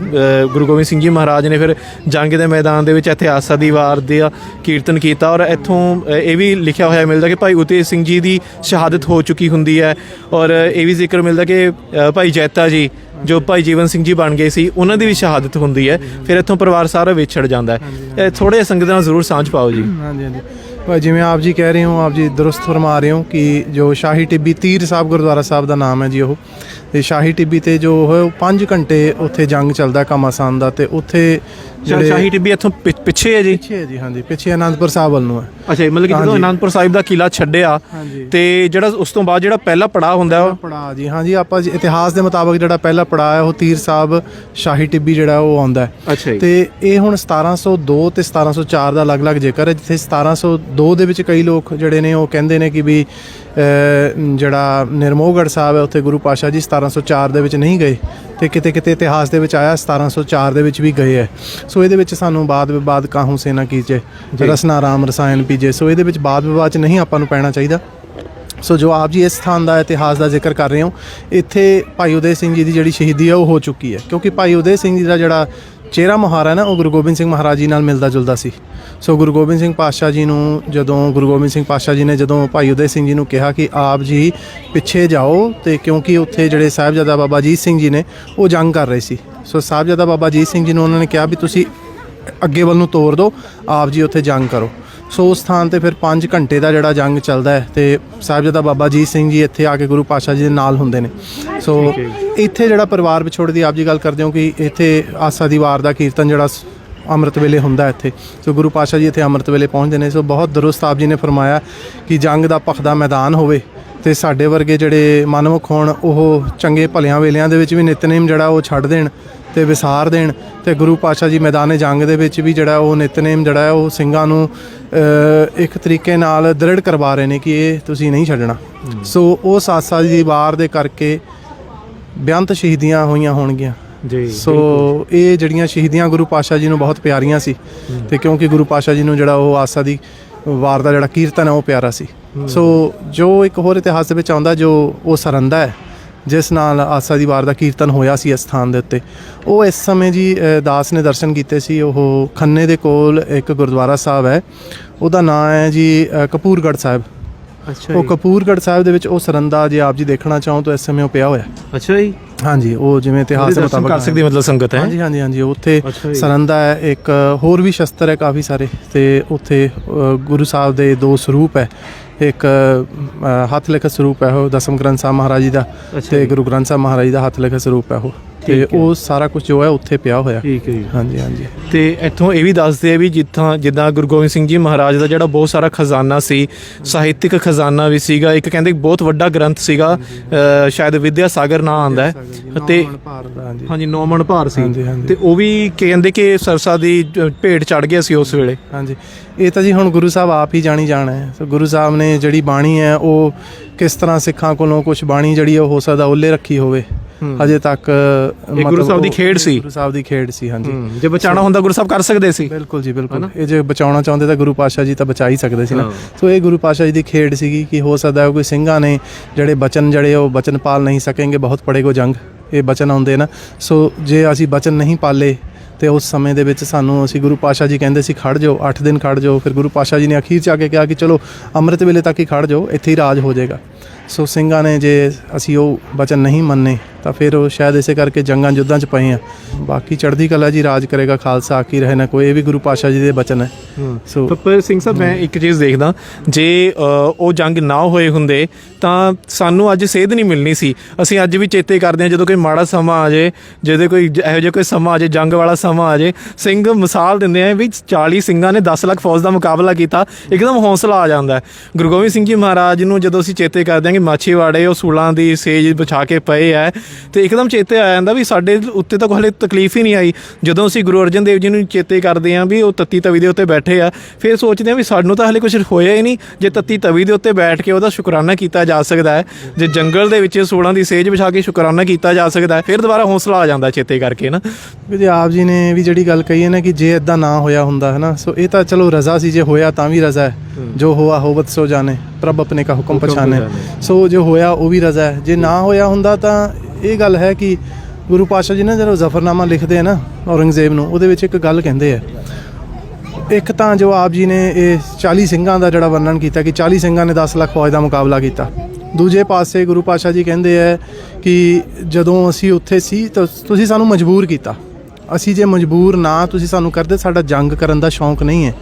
ਗੁਰੂ ਗੋਬਿੰਦ ਸਿੰਘ ਜੀ ਮਹਾਰਾਜ ਨੇ ਫਿਰ ਜੰਗ ਦੇ ਮੈਦਾਨ ਦੇ ਵਿੱਚ ਇੱਥੇ ਆਸਾ ਦੀ ਵਾਰ ਦਾ ਕੀਰਤਨ ਕੀਤਾ ਔਰ ਇੱਥੋਂ ਇਹ ਵੀ ਲਿਖਿਆ ਹੋਇਆ ਮਿਲਦਾ ਕਿ ਭਾਈ ਉਤੇ ਸਿੰਘ ਜੀ ਦੀ ਸ਼ਹਾਦਤ ਹੋ ਚੁੱਕੀ ਹੁੰਦੀ ਹੈ ਔਰ ਇਹ ਵੀ ਜ਼ਿਕਰ ਮਿਲਦਾ ਕਿ ਭਾਈ ਜੈਤਾ ਜੀ ਜੋ ਭਾਈ ਜੀਵਨ ਸਿੰਘ ਜੀ ਬਣ ਗਏ ਸੀ ਉਹਨਾਂ ਦੀ ਵੀ ਸ਼ਹਾਦਤ ਹੁੰਦੀ ਹੈ ਫਿਰ ਇੱਥੋਂ ਪਰਿਵਾਰ ਸਾਰਾ ਵਿਛੜ ਜਾਂਦਾ ਹੈ। ਥੋੜੇ ਸੰਗਤ ਨਾਲ ਜ਼ਰੂਰ ਸਾਂਝ ਪਾਓ ਜੀ। ਹਾਂਜੀ ਹਾਂਜੀ। ਜਿਵੇਂ ਆਪ ਜੀ ਕਹਿ ਰਹੇ ਹੋ ਆਪ ਜੀ ਦਰੁਸਤ ਫਰਮਾ ਰਹੇ ਹੋ ਕਿ ਜੋ ਸ਼ਾਹੀ ਟਿੱਬੀ ਤੀਰ ਸਾਹਿਬ ਗੁਰਦੁਆਰਾ ਸਾਹਿਬ ਦਾ ਨਾਮ ਹੈ ਜੀ ਉਹ। ਤੇ ਸ਼ਾਹੀ ਟਿੱਬੀ ਤੇ ਜੋ ਹੈ ਉਹ 5 ਘੰਟੇ ਉੱਥੇ ਜੰਗ ਚੱਲਦਾ ਘਮਾਸਾਨ ਦਾ ਤੇ ਉੱਥੇ ਜਿਹੜੇ ਸ਼ਾਹੀ ਟਿੱਬੀ ਇੱਥੋਂ ਪਿੱਛੇ ਹੈ ਜੀ ਪਿੱਛੇ ਹੈ ਜੀ ਹਾਂਜੀ ਪਿੱਛੇ ਅਨੰਦਪੁਰ ਸਾਹਿਬ ਵੱਲ ਨੂੰ ਹੈ ਅੱਛਾ ਜੀ, ਮਤਲਬ ਕਿ ਜਦੋਂ ਹਾਂਜੀ। ਅਨੰਦਪੁਰ ਸਾਹਿਬ ਦਾ ਕਿਲਾ ਛੱਡਿਆ ਹਾਂਜੀ। ਤੇ ਜਿਹੜਾ ਉਸ ਤੋਂ ਬਾਅਦ ਜਿਹੜਾ ਪਹਿਲਾ ਪੜਾਅ ਹੁੰਦਾ ਉਹ ਪੜਾ ਜੀ ਹਾਂਜੀ ਆਪਾਂ ਜੀ ਇਤਿਹਾਸ ਦੇ ਮੁਤਾਬਕ ਜਿਹੜਾ ਪਹਿਲਾ ਪੜਾ ਹੈ ਉਹ ਤੀਰ ਸਾਹਿਬ ਸ਼ਾਹੀ ਟਿੱਬੀ ਜਿਹੜਾ ਉਹ ਆਉਂਦਾ ਹੈ ਅੱਛਾ ਜੀ। ਤੇ ਇਹ ਹੁਣ 1702 ਤੇ 1704 ਦਾ ਅਲੱਗ-ਅਲੱਗ ਜ਼ਿਕਰ ਹੈ ਜਿੱਥੇ 1702 ਦੇ ਵਿੱਚ ਕਈ ਲੋਕ ਜਿਹੜੇ ਨੇ ਉਹ ਕਹਿੰਦੇ ਨੇ ਕਿ ਵੀ ਅਹ, ਜਿਹੜਾ ਨਿਰਮੋਹਗੜ੍ਹ ਸਾਹਿਬ ਹੈ ਉੱਥੇ ਗੁਰੂ ਪਾਸ਼ਾ ਜੀ 1704 ਦੇ ਵਿੱਚ ਨਹੀਂ ਗਏ ਤੇ ਕਿਤੇ ਕਿਤੇ ਇਤਿਹਾਸ ਦੇ ਵਿੱਚ ਆਇਆ 1704 ਦੇ ਵਿੱਚ ਵੀ ਗਏ ਹੈ। ਸੋ ਇਹਦੇ ਵਿੱਚ ਸਾਨੂੰ ਬਾਦ ਵਿਵਾਦ ਕਾਹੂ ਸੇਨਾ ਕੀਜੇ ਰਸਨਾ ਰਾਮ ਰਸਾਇਣ ਪੀਜੇ ਸੋ ਇਹਦੇ ਵਿੱਚ ਬਾਦ ਵਿਵਾਦ ਚ ਨਹੀਂ ਆਪਾਂ ਨੂੰ ਪੈਣਾ ਚਾਹੀਦਾ। ਸੋ ਜੋ ਆਪ ਜੀ ਇਸ ਸਥਾਨ ਦਾ ਇਤਿਹਾਸ ਦਾ ਜ਼ਿਕਰ ਕਰ ਰਹੇ ਹੋ ਇੱਥੇ ਭਾਈ ਉਦੈ ਸਿੰਘ ਜੀ ਦੀ ਜਿਹੜੀ ਸ਼ਹੀਦੀ ਹੈ ਉਹ ਹੋ ਚੁੱਕੀ ਹੈ। ਕਿਉਂਕਿ ਭਾਈ ਉਦੈ ਸਿੰਘ ਜੀ ਦਾ ਜਿਹੜਾ ਚਿਹਰਾ ਮੁਹਾਰਾ ਹੈ ਨਾ, ਉਹ ਗੁਰੂ ਗੋਬਿੰਦ ਸਿੰਘ ਮਹਾਰਾਜ ਜੀ ਨਾਲ ਮਿਲਦਾ ਜੁਲਦਾ ਸੀ। ਸੋ ਗੁਰੂ ਗੋਬਿੰਦ ਸਿੰਘ ਪਾਤਸ਼ਾਹ ਜੀ ਨੂੰ ਜਦੋਂ, ਗੁਰੂ ਗੋਬਿੰਦ ਸਿੰਘ ਪਾਤਸ਼ਾਹ ਜੀ ਨੇ ਜਦੋਂ ਭਾਈ ਉਦੈ ਸਿੰਘ ਜੀ ਨੂੰ ਕਿਹਾ ਕਿ ਆਪ ਜੀ ਪਿੱਛੇ ਜਾਓ ਤੇ ਕਿਉਂਕਿ ਉੱਥੇ ਜਿਹੜੇ ਸਾਹਿਬਜ਼ਾਦਾ ਬਾਬਾ ਅਜੀਤ ਸਿੰਘ ਜੀ ਨੇ, ਉਹ ਜੰਗ ਕਰ ਰਹੇ ਸੀ। ਸੋ ਸਾਹਿਬਜ਼ਾਦਾ ਬਾਬਾ ਅਜੀਤ ਸਿੰਘ ਜੀ ਨੂੰ ਉਹਨਾਂ ਨੇ ਕਿਹਾ ਵੀ ਤੁਸੀਂ ਅੱਗੇ ਵੱਲ ਨੂੰ ਤੋਰ ਦਿਓ ਆਪ ਜੀ ਉੱਥੇ ਜੰਗ ਕਰੋ। ਸੋ ਉਸ ਸਥਾਨ ਤੇ ਫਿਰ 5 ਘੰਟੇ ਦਾ ਜਿਹੜਾ ਜੰਗ ਚੱਲਦਾ ਹੈ ਤੇ ਸਾਹਿਬਜ਼ਾਦਾ ਬਾਬਾ ਜੀਤ ਸਿੰਘ ਜੀ ਇੱਥੇ ਆ ਕੇ ਗੁਰੂ ਪਾਤਸ਼ਾਹ ਜੀ ਦੇ ਨਾਲ ਹੁੰਦੇ ਨੇ। ਸੋ ਇੱਥੇ ਜਿਹੜਾ ਪਰਿਵਾਰ ਵਿਛੋੜ ਦੀ ਆਪ ਜੀ ਗੱਲ ਕਰਦੇ ਹੋ ਕਿ ਇੱਥੇ ਆਸਾ ਦੀ ਵਾਰ ਦਾ ਕੀਰਤਨ ਜਿਹੜਾ ਅੰਮ੍ਰਿਤ ਵੇਲੇ ਹੁੰਦਾ ਇੱਥੇ। ਸੋ ਗੁਰੂ ਪਾਤਸ਼ਾਹ ਜੀ ਇੱਥੇ ਅੰਮ੍ਰਿਤ ਵੇਲੇ ਪਹੁੰਚਦੇ ਨੇ। ਸੋ ਬਹੁਤ ਦਰੁਸਤ ਆਪ ਜੀ ਨੇ ਫਰਮਾਇਆ ਕਿ ਜੰਗ ਦਾ ਭਖਦਾ ਮੈਦਾਨ ਹੋਵੇ ਤੇ ਸਾਡੇ ਵਰਗੇ ਜਿਹੜੇ ਮਨਮੁਖ ਹੋਣ, ਉਹ ਚੰਗੇ ਭਲਿਆਂ ਵੇਲਿਆਂ ਦੇ ਵਿੱਚ ਵੀ ਨਿਤਨੇਮ ਜਿਹੜਾ ਉਹ ਛੱਡ ਦੇਣ ਤੇ ਵਿਸਾਰ ਦੇਣ ਤੇ ਗੁਰੂ ਪਾਤਸ਼ਾਹ ਜੀ ਮੈਦਾਨੇ ਜੰਗ ਦੇ ਵਿੱਚ ਵੀ ਜਿਹੜਾ ਉਹ ਨਿਤਨੇਮ ਜਿਹੜਾ ਉਹ ਸਿੰਘਾਂ ਨੂੰ ਇੱਕ ਤਰੀਕੇ ਨਾਲ ਦ੍ਰਿੜ ਕਰਵਾ ਰਹੇ ਨੇ ਕਿ ਇਹ ਤੁਸੀਂ ਨਹੀਂ ਛੱਡਣਾ। ਸੋ ਉਹ ਸਾਸਾ ਦੀ ਵਾਰ ਦੇ ਕਰਕੇ ਬੇਅੰਤ ਸ਼ਹੀਦੀਆਂ ਹੋਈਆਂ ਹੋਣਗੀਆਂ। ਜੀ ਸੋ ਇਹ ਜਿਹੜੀਆਂ ਸ਼ਹੀਦੀਆਂ ਗੁਰੂ ਪਾਤਸ਼ਾਹ ਜੀ ਨੂੰ ਬਹੁਤ ਪਿਆਰੀਆਂ ਸੀ ਤੇ ਕਿਉਂਕਿ ਗੁਰੂ ਪਾਤਸ਼ਾਹ ਜੀ ਨੂੰ ਜਿਹੜਾ ਉਹ ਆਸਾ ਦੀ ਵਾਰ ਦਾ ਜਿਹੜਾ ਕੀਰਤਨ ਹੈ ਉਹ ਪਿਆਰਾ ਸੀ। ਸੋ ਜੋ ਇੱਕ ਹੋਰ ਇਤਿਹਾਸ ਦੇ ਵਿੱਚ ਆਉਂਦਾ ਜੋ ਉਹ ਸਰੰਦਾ ਹੈ ਜਿਸ ਨਾਲ ਆਸਾ ਦੀ ਵਾਰ ਦਾ ਕੀਰਤਨ ਹੋਇਆ ਸੀ ਇਸ ਸਥਾਨ ਦੇ ਉੱਤੇ। ਉਹ ਇਸ ਸਮੇਂ ਜੀ ਦਾਸ ਨੇ ਦਰਸ਼ਨ ਕੀਤੇ ਸੀ। ਉਹ ਖੰਨੇ ਦੇ ਕੋਲ ਇੱਕ ਗੁਰਦੁਆਰਾ ਸਾਹਿਬ ਹੈ। ਉਹਦਾ ਨਾਮ ਹੈ ਜੀ ਅ, ਕਪੂਰਗੜ੍ਹ ਸਾਹਿਬ। ਅੱਛਾ ਉਹ ਕਪੂਰਗੜ੍ਹ ਸਾਹਿਬ ਦੇ ਵਿੱਚ ਉਹ ਸਰੰਦਾ ਜੇ ਆਪ ਜੀ ਦੇਖਣਾ ਚਾਹੋ ਤਾਂ ਇਸ ਸਮੇਂ ਉਹ ਪਿਆ ਹੋਇਆ ਅੱਛਾ ਜੀ। ਹਾਂਜੀ ਉਹ ਜਿਵੇਂ ਇਤਿਹਾਸ ਦੇ ਮੁਤਾਬਕ ਕਰ ਸਕਦੀ ਮਤਲਬ ਸੰਗਤ ਹੈ। ਹਾਂਜੀ ਹਾਂਜੀ ਹਾਂਜੀ ਉੱਥੇ। ਸਰੰਦਾ ਹੈ। ਇੱਕ ਹੋਰ ਵੀ ਸ਼ਸਤਰ ਹੈ ਕਾਫੀ ਸਾਰੇ ਤੇ ਉੱਥੇ ਗੁਰੂ ਸਾਹਿਬ ਦੇ ਦੋ ਸਰੂਪ ਹੈ। ਇੱਕ ਅ, ਹੱਥ ਲਿਖਤ ਸਰੂਪ ਹੈ ਉਹ ਦਸਮ ਗ੍ਰੰਥ ਸਾਹਿਬ ਮਹਾਰਾਜ ਜੀ ਦਾ ਅੱਛਾ ਤੇ ਜੀ। ਗੁਰੂ ਗ੍ਰੰਥ ਸਾਹਿਬ ਮਹਾਰਾਜ ਜੀ ਦਾ ਹੱਥ ਲਿਖਤ ਸਰੂਪ ਹੈ ਉਹ। ਤੇ ਠੀਕ ਹੈ। ਉਹ ਸਾਰਾ ਕੁਝ ਜੋ ਹੈ ਉੱਥੇ ਪਿਆ ਹੋਇਆ। ਠੀਕ ਹੈ ਜੀ। ਹਾਂਜੀ ਹਾਂਜੀ। ਤੇ ਇੱਥੋਂ ਇਹ ਵੀ ਦੱਸਦੇ ਆ ਵੀ ਜਿੱਥਾਂ ਜਿੱਦਾਂ ਗੁਰੂ ਗੋਬਿੰਦ ਸਿੰਘ ਜੀ ਮਹਾਰਾਜ ਦਾ ਜਿਹੜਾ ਬਹੁਤ ਸਾਰਾ ਖਜ਼ਾਨਾ ਸੀ ਸਾਹਿਤਿਕ ਖਜ਼ਾਨਾ ਵੀ ਸੀਗਾ ਇੱਕ ਕਹਿੰਦੇ ਬਹੁਤ ਵੱਡਾ ਗ੍ਰੰਥ ਸੀਗਾ ਅ, ਸ਼ਾਇਦ ਵਿਦਿਆ ਸਾਗਰ ਨਾਂ ਆਂਦਾ ਹੈ। ਤੇ ਹਾਂਜੀ। ਹਾਂਜੀ ਨੌਮਨ ਭਾਰ ਸੀ। ਹਾਂਜੀ, ਹਾਂਜੀ। ਤੇ ਉਹ ਵੀ ਕਹਿੰਦੇ ਕਿ ਸਰਸਾ ਦੀ ਅ, ਭੇਟ ਚੜ ਗਿਆ ਸੀ ਉਸ ਵੇਲੇ। ਹਾਂਜੀ। ਇਹ ਤਾਂ ਜੀ ਹੁਣ ਗੁਰੂ ਸਾਹਿਬ ਆਪ ਹੀ ਜਾਣੀ ਜਾਣਾ ਹੈ। ਸੋ ਗੁਰੂ ਸਾਹਿਬ ਨੇ ਜਿਹੜੀ ਬਾਣੀ ਹੈ ਉਹ ਕਿਸ ਤਰ੍ਹਾਂ ਸਿੱਖਾਂ ਕੋਲੋਂ ਕੁਝ ਬਾਣੀ ਜਿਹੜੀ ਉਹ ਹੋ ਸਕਦਾ ਉਹਲੇ ਰੱਖੀ ਹੋਵੇ। ਅਜੇ ਤੱਕ ਗੁਰੂ ਸਾਹਿਬ ਦੀ ਖੇਡ ਸੀ। ਗੁਰੂ ਸਾਹਿਬ ਦੀ ਖੇਡ ਸੀ ਹਾਂਜੀ। ਜੇ ਬਚਾਣਾ ਹੁੰਦਾ ਗੁਰੂ ਸਾਹਿਬ ਕਰ ਸਕਦੇ ਸੀ। ਬਿਲਕੁਲ ਜੀ ਬਿਲਕੁਲ। ਇਹ ਜੇ ਬਚਾਉਣਾ ਚਾਹੁੰਦੇ ਤਾਂ ਗੁਰੂ ਪਾਤਸ਼ਾਹ ਜੀ ਤਾਂ ਬਚਾ ਹੀ ਸਕਦੇ ਸੀ ਨਾ। ਸੋ ਇਹ ਗੁਰੂ ਪਾਤਸ਼ਾਹ ਜੀ ਦੀ ਖੇਡ ਸੀਗੀ ਕਿ ਹੋ ਸਕਦਾ ਕੋਈ ਸਿੰਘਾਂ ਨੇ ਜਿਹੜੇ ਬਚਨ ਜਿਹੜੇ ਉਹ ਬਚਨ ਪਾਲ ਨਹੀਂ ਸਕेंगे ਬਹੁਤ ਪੜੇਗੋ ਜੰਗ। ਇਹ ਬਚਨ ਆਉਂਦੇ ਨਾ। ਸੋ ਜੇ ਅਸੀਂ ਬਚਨ ਨਹੀਂ ਪਾਲੇ ਤੇ ਉਸ ਸਮੇਂ ਦੇ ਵਿੱਚ ਸਾਨੂੰ ਅਸੀਂ ਗੁਰੂ ਪਾਤਸ਼ਾਹ ਜੀ ਕਹਿੰਦੇ ਸੀ, ਖੜ ਜਾਓ 8 ਦਿਨ ਖੜ ਜਾਓ। ਫਿਰ ਗੁਰੂ ਪਾਤਸ਼ਾਹ ਜੀ ਨੇ ਅਖੀਰ ਚ ਆ ਕੇ ਕਿਹਾ ਕਿ ਚਲੋ, ਅੰਮ੍ਰਿਤ ਵੇਲੇ ਤੱਕ ਹੀ ਖੜ ਜਾਓ, ਇੱਥੇ ਹੀ ਰਾਜ ਹੋ ਜਾਏਗਾ। ਸੋ ਸਿੰਘਾਂ ਨੇ ਜੇ ਅਸੀਂ ਉਹ ਬਚਨ ਨਹੀਂ ਮੰਨੇ ਤਾਂ ਫਿਰ ਉਹ ਸ਼ਾਇਦ ਇਸੇ ਕਰਕੇ ਜੰਗਾਂ ਯੁੱਧਾਂ 'ਚ ਪਏ ਆ। ਬਾਕੀ ਚੜ੍ਹਦੀ ਕਲਾ ਜੀ ਰਾਜ ਕਰੇਗਾ ਖਾਲਸਾ ਆਕੀ ਰਹੇ ਨਾ ਕੋਈ ਇਹ ਵੀ ਗੁਰੂ ਪਾਤਸ਼ਾਹ ਜੀ ਦੇ ਬਚਨ ਹੈ। ਸੋ ਪਰ- ਸਿੰਘ ਸਾਹਿਬ ਮੈਂ ਇੱਕ ਚੀਜ਼ ਦੇਖਦਾ ਜੇ ਉਹ ਜੰਗ ਨਾ ਹੋਏ ਹੁੰਦੇ ਤਾਂ ਸਾਨੂੰ ਅੱਜ ਸੇਧ ਨਹੀਂ ਮਿਲਣੀ ਸੀ। ਅਸੀਂ ਅੱਜ ਵੀ ਚੇਤੇ ਕਰਦੇ ਹਾਂ ਜਦੋਂ ਕੋਈ ਮਾੜਾ ਸਮਾਂ ਆ ਜਾਏ ਜਦੋਂ ਕੋਈ ਇਹੋ ਜਿਹਾ ਕੋਈ ਸਮਾਂ ਆ ਜਾਏ ਜੰਗ ਵਾਲਾ ਸਮਾਂ ਆ ਜਾਏ ਸਿੰਘ ਮਿਸਾਲ ਦਿੰਦੇ ਆ ਵੀ 40 ਸਿੰਘਾਂ ਨੇ 10 ਲੱਖ ਫੌਜ ਦਾ ਮੁਕਾਬਲਾ ਕੀਤਾ ਇੱਕਦਮ ਹੌਸਲਾ ਆ ਜਾਂਦਾ। ਗੁਰੂ ਗੋਬਿੰਦ ਸਿੰਘ ਜੀ ਮਹਾਰਾਜ ਨੂੰ ਜਦੋਂ ਅਸੀਂ ਚੇਤੇ ਕਰ ਕਰਦੇ ਹਾਂ ਕਿ ਮਾਛੀਵਾੜੇ ਉਹ ਸੂਲਾਂ ਦੀ ਸੇਜ ਵਿਛਾ ਕੇ ਪਏ ਆ ਤੇ ਇੱਕਦਮ ਚੇਤੇ ਆ ਜਾਂਦਾ ਵੀ ਸਾਡੇ ਉੱਤੇ ਤਾਂ ਹਲੇ ਤਕਲੀਫ ਹੀ ਨਹੀਂ ਆਈ। ਜਦੋਂ ਅਸੀਂ ਗੁਰੂ ਅਰਜਨ ਦੇਵ ਜੀ ਨੂੰ ਚੇਤੇ ਕਰਦੇ ਹਾਂ ਵੀ ਉਹ ਤੱਤੀ ਤਵੀ ਦੇ ਉੱਤੇ ਬੈਠੇ ਆ ਫਿਰ ਸੋਚਦੇ ਹਾਂ ਵੀ ਸਾਨੂੰ ਤਾਂ ਹਲੇ ਕੁਝ ਹੋਇਆ ਹੀ ਨਹੀਂ। ਜੇ ਤੱਤੀ ਤਵੀ ਦੇ ਉੱਤੇ ਬੈਠ ਕੇ ਉਹਦਾ ਸ਼ੁਕਰਾਨਾ ਕੀਤਾ ਜਾ ਸਕਦਾ ਹੈ ਜੇ ਜੰਗਲ ਦੇ ਵਿੱਚ ਸੂਲਾਂ ਦੀ ਸੇਜ ਵਿਛਾ ਕੇ ਸ਼ੁਕਰਾਨਾ ਕੀਤਾ ਜਾ ਸਕਦਾ ਹੈ ਫਿਰ ਦੁਬਾਰਾ ਹੌਸਲਾ ਆ ਜਾਂਦਾ ਚੇਤੇ ਕਰਕੇ ਨਾ। ਵੀ ਜੀ ਆਪ ਜੀ ਨੇ ਵੀ ਜਿਹੜੀ ਗੱਲ ਕਹੀ ਹੈ ਨਾ ਕਿ ਜੇ ਇਦਾਂ ਨਾ ਹੋਇਆ ਹੁੰਦਾ ਹੈ ਨਾ ਸੋ ਇਹ ਤਾਂ ਚਲੋ ਰਜ਼ਾ ਸੀ ਜੇ ਹੋਇਆ ਤਾਂ ਵੀ ਰਜ਼ਾ ਹੈ। ਜੋ ਹੋਆ ਹੋਵਤ ਸੋ ਜਾਣੇ ਪ੍ਰਭ ਆਪਣੇ ਕਾ ਹੁਕਮ ਪਛਾਣੇ। ਸੋ ਜੋ ਹੋਇਆ ਉਹ ਵੀ ਰਜ਼ਾ ਹੈ। ਜੇ ਨਾ ਹੋਇਆ ਹੁੰਦਾ ਤਾਂ ਇਹ ਗੱਲ ਹੈ ਕਿ ਗੁਰੂ ਪਾਤਸ਼ਾਹ ਜੀ ਨੇ ਜਦੋਂ ਜ਼ਫਰਨਾਮਾ ਲਿਖਦੇ ਆ ਨਾ ਔਰੰਗਜ਼ੇਬ ਨੂੰ, ਉਹਦੇ ਵਿੱਚ ਇੱਕ ਗੱਲ ਕਹਿੰਦੇ ਆ। ਇੱਕ ਤਾਂ ਜੋ ਆਪ ਜੀ ਨੇ ਇਹ 40 ਸਿੰਘਾਂ ਦਾ ਜਿਹੜਾ ਵਰਣਨ ਕੀਤਾ ਕਿ 40 ਸਿੰਘਾਂ ਨੇ 10 ਲੱਖ ਫੌਜ ਦਾ ਮੁਕਾਬਲਾ ਕੀਤਾ। ਦੂਜੇ ਪਾਸੇ ਗੁਰੂ ਪਾਤਸ਼ਾਹ ਜੀ ਕਹਿੰਦੇ ਆ ਕਿ ਜਦੋਂ ਅਸੀਂ ਉੱਥੇ ਸੀ ਤਾਂ ਤੁਸੀਂ ਸਾਨੂੰ ਮਜਬੂਰ ਕੀਤਾ। ਅਸੀਂ ਜੇ ਮਜਬੂਰ ਨਾ ਤੁਸੀਂ ਸਾਨੂੰ ਕਰਦੇ, ਸਾਡਾ ਜੰਗ ਕਰਨ ਦਾ ਸ਼ੌਂਕ ਨਹੀਂ ਹੈ।